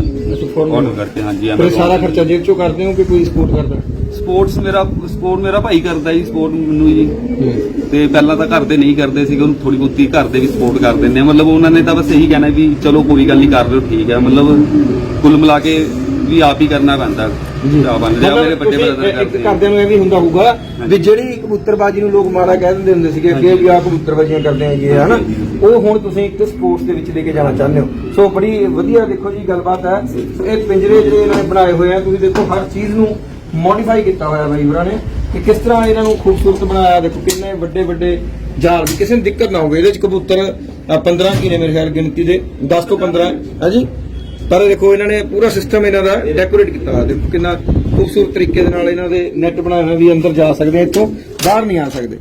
ਆਰਡਰ ਹਾਂਜੀ ਫਿਰ Amazon ਸਾਰਾ ਖਰਚਾ ਜੇਬ ਚੋਂ ਕਰਦੇ ਹੋ ਕਿ ਕੋਈ ਸਪੋਰਟ ਕਰਦਾ? ਸਪੋਰਟਸ ਮੇਰਾ ਸਪੋਰਟ ਮੇਰਾ ਭਾਈ ਕਰਦਾ ਜੀ ਸਪੋਰਟ ਮੈਨੂੰ ਜੀ। ਤੇ ਪਹਿਲਾਂ ਤਾਂ ਘਰ ਦੇ ਨਹੀਂ ਕਰਦੇ ਸੀਗੇ ਹੁਣ ਥੋੜੀ ਬਹੁਤੀ ਘਰ ਦੇ ਵੀ ਸਪੋਰਟ ਕਰ ਦਿੰਦੇ ਆ ਮਤਲਬ ਉਹਨਾਂ ਨੇ ਤਾਂ ਬਸ ਇਹੀ ਕਹਿਣਾ ਵੀ ਚਲੋ ਕੋਈ ਗੱਲ ਨਹੀਂ ਕਰ ਰਹੇ ਠੀਕ ਹੈ। ਮਤਲਬ ਕੁੱਲ ਮਿਲਾ ਕੇ ਵੀ ਆਪ ਹੀ ਕਰਨਾ ਪੈਂਦਾ ਭਰਾ ਬਣ ਰਿਹਾ ਮੇਰੇ ਵੱਡੇ ਬ੍ਰਦਰ ਕਰਦੇ ਆ। ਕਰਦਿਆਂ ਨੂੰ ਇਹ ਵੀ ਹੁੰਦਾ ਹੋਊਗਾ ਵੀ ਜਿਹੜੀ ਕਬੂਤਰਬਾਜੀ ਨੂੰ ਲੋਕ ਮਾੜਾ ਕਹਿ ਦਿੰਦੇ ਹੁੰਦੇ ਸੀਗੇ ਕਿ ਵੀ ਆ ਕਬੂਤਰਬਾਜੀਆਂ ਕਰਦੇ ਆ ਜੀ ਹਨਾ? ਉਹ ਹੁਣ ਤੁਸੀਂ ਇੱਕ ਸਪੋਰਟਸ ਦੇ ਵਿੱਚ ਲੈ ਕੇ ਜਾਣਾ ਚਾਹੁੰਦੇ ਹੋ। ਸੋ ਬੜੀ ਵਧੀਆ ਦੇਖੋ ਜੀ ਗੱਲਬਾਤ ਹੈ। ਸੋ ਇਹ ਪਿੰਜਰੇ ਜਿਹੜੇ ਇਹਨਾਂ ਨੇ ਬਣਾਏ ਹੋਏ ਆ। ਤੁਸੀਂ ਦੇਖੋ ਹਰ ਚੀਜ਼ ਨੂੰ ਮੋਡੀਫਾਈ ਕੀਤਾ ਹੋਇਆ ਬਾਈ ਹੋਰਾਂ ਨੇ ਕਿ ਕਿਸ ਤਰ੍ਹਾਂ ਇਹਨਾਂ ਨੂੰ ਖੂਬਸੂਰਤ ਬਣਾਇਆ। ਦੇਖੋ ਕਿੰਨੇ ਵੱਡੇ ਵੱਡੇ ਜਾਲ ਵੀ। ਕਿਸੇ ਨੂੰ ਦਿੱਕਤ ਨਾ ਹੋਵੇ, ਇਹਦੇ ਵਿੱਚ ਕਬੂਤਰ 15 ਕੀ ਨੇ ਮੇਰੇ ਖਿਆਲ ਗਿਣਤੀ ਦੇ 10 ਤੋਂ 15 ਹੈ। ਪਰ ਦੇਖੋ ਇਹਨਾਂ ਨੇ ਪੂਰਾ ਸਿਸਟਮ ਇਹਨਾਂ ਦਾ ਡੈਕੋਰੇਟ ਕੀਤਾ ਹੋਇਆ। ਦੇਖੋ ਕਿੰਨਾ ਖੂਬਸੂਰਤ ਤਰੀਕੇ ਦੇ ਨਾਲ ਇਹਨਾਂ ਦੇ ਨੈਟ ਬਣਾਏ ਹੋਏ ਵੀ ਅੰਦਰ ਜਾ ਸਕਦੇ ਇੱਥੋਂ ਬਾਹਰ ਨਹੀਂ ਆ ਸਕਦੇ।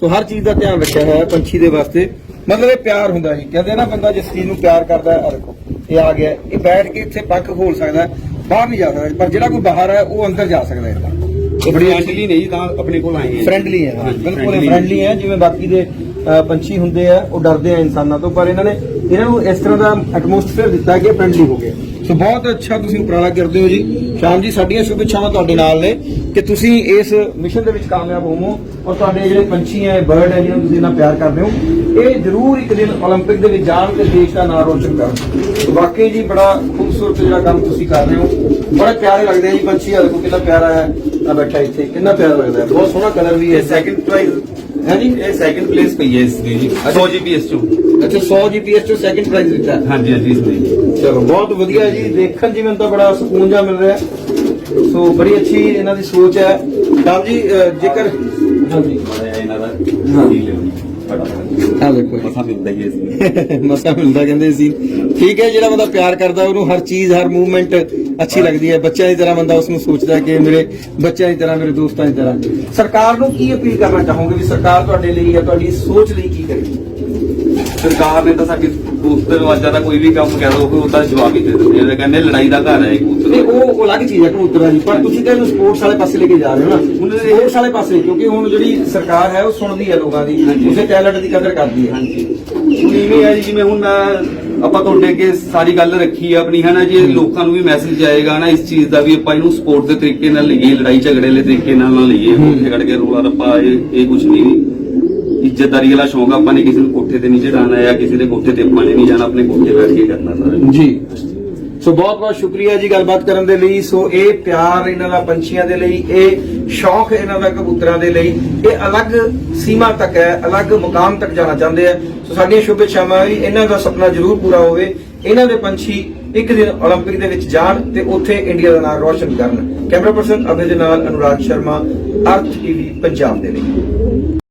ਸੋ ਹਰ ਚੀਜ਼ ਦਾ ਧਿਆਨ ਰੱਖਿਆ ਹੋਇਆ ਪੰਛੀ ਦੇ ਵਾਸਤੇ। ਮਤਲਬ ਇਹ ਪਿਆਰ ਹੁੰਦਾ ਸੀ। ਕਹਿੰਦੇ ਨਾ, ਬੰਦਾ ਜਿਸ ਚੀਜ਼ ਨੂੰ ਪਿਆਰ ਕਰਦਾ ਹੈ ਆ ਦੇਖੋ, ਇਹ ਆ ਗਿਆ। ਇਹ ਬੈਠ ਕੇ ਇੱਥੇ ਪੱਕ ਖੋਲ ਸਕਦਾ ਬਾਹਰ ਨਹੀਂ ਜਾ ਸਕਦਾ ਪਰ ਜਿਹੜਾ ਕੋਈ ਬਾਹਰ ਹੈ ਉਹ ਅੰਦਰ ਜਾ ਸਕਦਾ ਹੈ ਇਹ ਬੜੀ ਫ੍ਰੈਂਡਲੀ ਨਹੀਂ ਤਾਂ ਆਪਣੇ ਕੋਲ ਆਏ ਆ ਫ੍ਰੈਂਡਲੀ ਹੈ ਹਾਂਜੀ, ਬਿਲਕੁਲ friendly ਫ੍ਰੈਂਡਲੀ ਹੈ ਜਿਵੇਂ ਬਾਕੀ ਦੇ ਅ, ਪੰਛੀ ਹੁੰਦੇ ਆ ਉਹ ਡਰਦੇ ਆ ਇਨਸਾਨਾਂ ਤੋਂ ਪਰ ਇਹਨਾਂ ਨੇ ਇਹਨਾਂ ਨੂੰ ਇਸ ਤਰ੍ਹਾਂ ਦਾ ਐਟਮੋਸਫੇਅਰ ਦਿੱਤਾ ਕਿ ਫ੍ਰੈਂਡਲੀ ਹੋ ਗਏ ਸੋ ਬਹੁਤ ਅੱਛਾ ਤੁਸੀਂ ਉਪਰਾਲਾ ਕਰਦੇ ਹੋ ਜੀ ਸ਼ਾਮ ਜੀ ਸਾਡੀਆਂ ਸ਼ੁਭ ਇੱਛਾਵਾਂ ਤੁਹਾਡੇ ਨਾਲ ਨੇ ਕਿ ਤੁਸੀਂ ਇਸ ਮਿਸ਼ਨ ਦੇ ਵਿੱਚ ਕਾਮਯਾਬ ਹੋਵੋ ਔਰ ਤੁਹਾਡੇ ਜਿਹੜੇ ਪੰਛੀ ਹੈ ਬਰਡ ਹੈ ਜਿਹਨਾਂ ਨੂੰ ਤੁਸੀਂ ਇੰਨਾ ਪਿਆਰ ਕਰਦੇ ਹੋ ਇਹ ਜ਼ਰੂਰ ਇੱਕ ਦਿਨ 올림픽 ਦੇ ਵਿੱਚ ਜਾਣ ਤੇ ਦੇਸ਼ ਦਾ ਨਾਮ ਰੋਸ਼ਨ ਕਰਨ ਸੋ ਵਾਕਈ ਜੀ ਬੜਾ ਖੂਬਸੂਰਤ ਜਿਹੜਾ ਕੰਮ ਤੁਸੀਂ ਕਰ ਰਹੇ ਹੋ ਬੜੇ ਪਿਆਰੇ ਲੱਗਦੇ ਆ ਜੀ ਪੰਛੀ ਆ ਦੇਖੋ ਕਿੰਨਾ ਪਿਆਰਾ ਹੈ। ਆ ਬੈਠਾ ਇੱਥੇ ਕਿੰਨਾ ਪਿਆਰਾ ਲੱਗਦਾ ਹੈ। ਬਹੁਤ ਸੋਹਣਾ ਕਲਰ ਵੀ ਹੈ। ਸੈਕਿੰਡ ਪ੍ਰਾਈਜ਼ ਹੈ ਜੀ? ਇਹ ਸੈਕਿੰਡ ਪਲੇਸ ਪਈ ਹੈ ਇਸ ਦੀ ਜੀ 100 ਜੀਪੀਐਸ ਚੋਂ। ਅੱਛਾ 100 ਜੀਪੀਐਸ ਚੋਂ ਸੈਕਿੰਡ ਪ੍ਰਾਈਜ਼ ਦਿੱਤਾ। ਹਾਂਜੀ ਹਾਂਜੀ ਇਸ ਦੀ। ਚਲੋ ਬਹੁਤ ਵਧੀਆ ਜੀ ਦੇਖਣ ਜਿਵੇਂ ਤਾਂ ਬੜਾ ਸਕੂਨ ਜਿਹਾ ਮਿਲ ਰਿਹਾ। ਸੋ ਬੜੀ ਅੱਛੀ ਇਹਨਾਂ ਦੀ ਸੋਚ ਹੈ। ਰਾਮ ਜੀ ਜੇਕਰ ਹਾਂਜੀ। ਇਹਨਾਂ ਦਾ ਹਾਂ। ਜੀ ਲਿਓ ਬੜਾ ਆ ਦੇਖੋ ਮਸਾ ਮਿਲਦਾ ਹੀ ਇਸ ਮਸਾ ਮਿਲਦਾ ਕਹਿੰਦੇ ਸੀ। ਠੀਕ ਹੈ ਜਿਹੜਾ ਬੰਦਾ ਪਿਆਰ ਕਰਦਾ ਉਹਨੂੰ ਹਰ ਚੀਜ਼ ਹਰ ਮੂਵਮੈਂਟ ਅੱਛੀ ਲੱਗਦੀ ਹੈ। ਬੱਚਿਆਂ ਦੀ ਤਰ੍ਹਾਂ ਬੰਦਾ ਉਸ ਨੂੰ ਸੋਚਦਾ ਹੈ ਕਿ ਮੇਰੇ ਬੱਚਿਆਂ ਦੀ ਤਰ੍ਹਾਂ ਮੇਰੇ ਦੋਸਤਾਂ ਦੀ ਤਰ੍ਹਾਂ। ਸਰਕਾਰ ਨੂੰ ਕੀ ਅਪੀਲ ਕਰਨਾ ਚਾਹੋਗੇ ਵੀ ਸਰਕਾਰ ਤੁਹਾਡੇ ਲਈ ਜਾਂ ਤੁਹਾਡੀ ਸੋਚ ਲਈ ਕੀ ਕਰੇ? ਸਰਕਾਰ ਨੇ ਤਾਂ ਸਾਡੀ ਕਬੂਤਰਵਾਜਾਂ ਦਾ ਕੋਈ ਵੀ ਕੰਮ ਕਹਿ ਦੋ ਉਹ ਤਾਂ ਜਵਾਬ ਹੀ ਦੇ ਦਿੰਦੇ ਆ। ਕਹਿੰਦੇ ਲੜਾਈ ਦਾ ਘਰ ਹੈ ਇਹ ਨਹੀਂ ਕਬੂਤਰ ਉਹ ਉਹ ਅਲੱਗ ਚੀਜ਼ ਹੈ ਕਬੂਤਰਾਂ ਦੀ ਪਰ ਤੁਸੀਂ ਤਾਂ ਇਹਨੂੰ ਸਪੋਰਟਸ ਵਾਲੇ ਪਾਸੇ ਲੈ ਕੇ ਜਾ ਰਹੇ ਹੋ ਨਾ। ਸਪੋਰਟਸ ਵਾਲੇ ਪਾਸੇ ਕਿਉਂਕਿ ਹੁਣ ਜਿਹੜੀ ਸਰਕਾਰ ਹੈ ਉਹ ਸੁਣਦੀ ਹੈ ਲੋਕਾਂ ਦੀ। ਉਸੇ ਟੈਲੈਂਟ ਦੀ ਕਦਰ ਕਰਦੀ ਹੈ। ਹਾਂਜੀ। ਹੁਣ ਇਵੇਂ ਹੈ ਜੀ ਜਿਵੇਂ ਹੁਣ ਮੈਂ ਆਪਾਂ ਤੁਹਾਡੇ ਅੱਗੇ ਸਾਰੀ ਗੱਲ ਰੱਖੀ ਆ ਆਪਣੀ ਹੈ ਨਾ ਜੇ ਲੋਕਾਂ ਨੂੰ ਵੀ ਮੈਸੇਜ ਜਾਏਗਾ ਨਾ ਇਸ ਚੀਜ਼ ਦਾ ਵੀ ਆਪਾਂ ਇਹਨੂੰ ਸਪੋਰਟ ਦੇ ਤਰੀਕੇ ਨਾਲ ਲਈਏ ਲੜਾਈ ਝਗੜੇ ਵਾਲੇ ਤਰੀਕੇ ਨਾਲ ਨਾ ਲਈਏ। ਉੱਥੇ ਖੜ ਕੇ ਰੋਲਾ ਰੱਪਾ ਇਹ ਕੁਝ ਨਹੀਂ। ਇੱਜ਼ਤਦਾਰੀ ਵਾਲਾ ਸ਼ੌਂਕ ਆਪਾਂ ਨੇ ਕਿਸੇ ਨੂੰ ਕੋਠੇ ਤੇ ਨਹੀਂ ਚੜਾਉਣਾ ਜਾਂ ਕਿਸੇ ਦੇ ਕੋਠੇ ਤੇ ਆਪਾਂ ਨੇ ਨਹੀਂ ਜਾਣਾ ਆਪਣੇ ਕੋਠੇ ਬੈਠ ਕੇ ਕਰਨਾ ਸਾਰਾ ਜੀ ਸੋ ਬਹੁਤ ਬਹੁਤ ਸ਼ੁਕਰੀਆ ਜੀ ਗੱਲਬਾਤ ਕਰਨ ਦੇ ਲਈ ਸੋ ਇਹ ਪਿਆਰ ਇਹਨਾਂ ਦਾ ਪੰਛੀਆਂ ਦੇ ਲਈ ਇਹ ਸ਼ੌਕ ਇਹਨਾਂ ਦਾ ਕਬੂਤਰਾਂ ਦੇ ਲਈ ਇਹ ਅਲੱਗ ਸੀਮਾ ਤੱਕ ਹੈ ਅਲੱਗ ਮੁਕਾਮ ਤੱਕ ਜਾਣਾ ਚਾਹੁੰਦੇ ਆ ਸੋ ਸਾਡੀਆਂ ਸ਼ੁਭ ਇੱਛਾਵਾਂ ਵੀ ਇਹਨਾਂ ਦਾ ਸੁਪਨਾ ਜ਼ਰੂਰ ਪੂਰਾ ਹੋਵੇ ਇਹਨਾਂ ਦੇ ਪੰਛੀ ਇੱਕ ਦਿਨ 올림픽 ਦੇ ਵਿੱਚ ਜਾਣ ਤੇ ਉੱਥੇ ਇੰਡੀਆ ਦਾ ਨਾਮ ਰੋਸ਼ਨ ਕਰਨ ਕੈਮਰਾ ਪਰਸਨ ਅਭੇ ਦੇ ਨਾਲ ਅਨੁਰਾਗ ਸ਼ਰਮਾ ਅਰਥ ਟੀਵੀ ਪੰਜਾਬ ਦੇ ਲਈ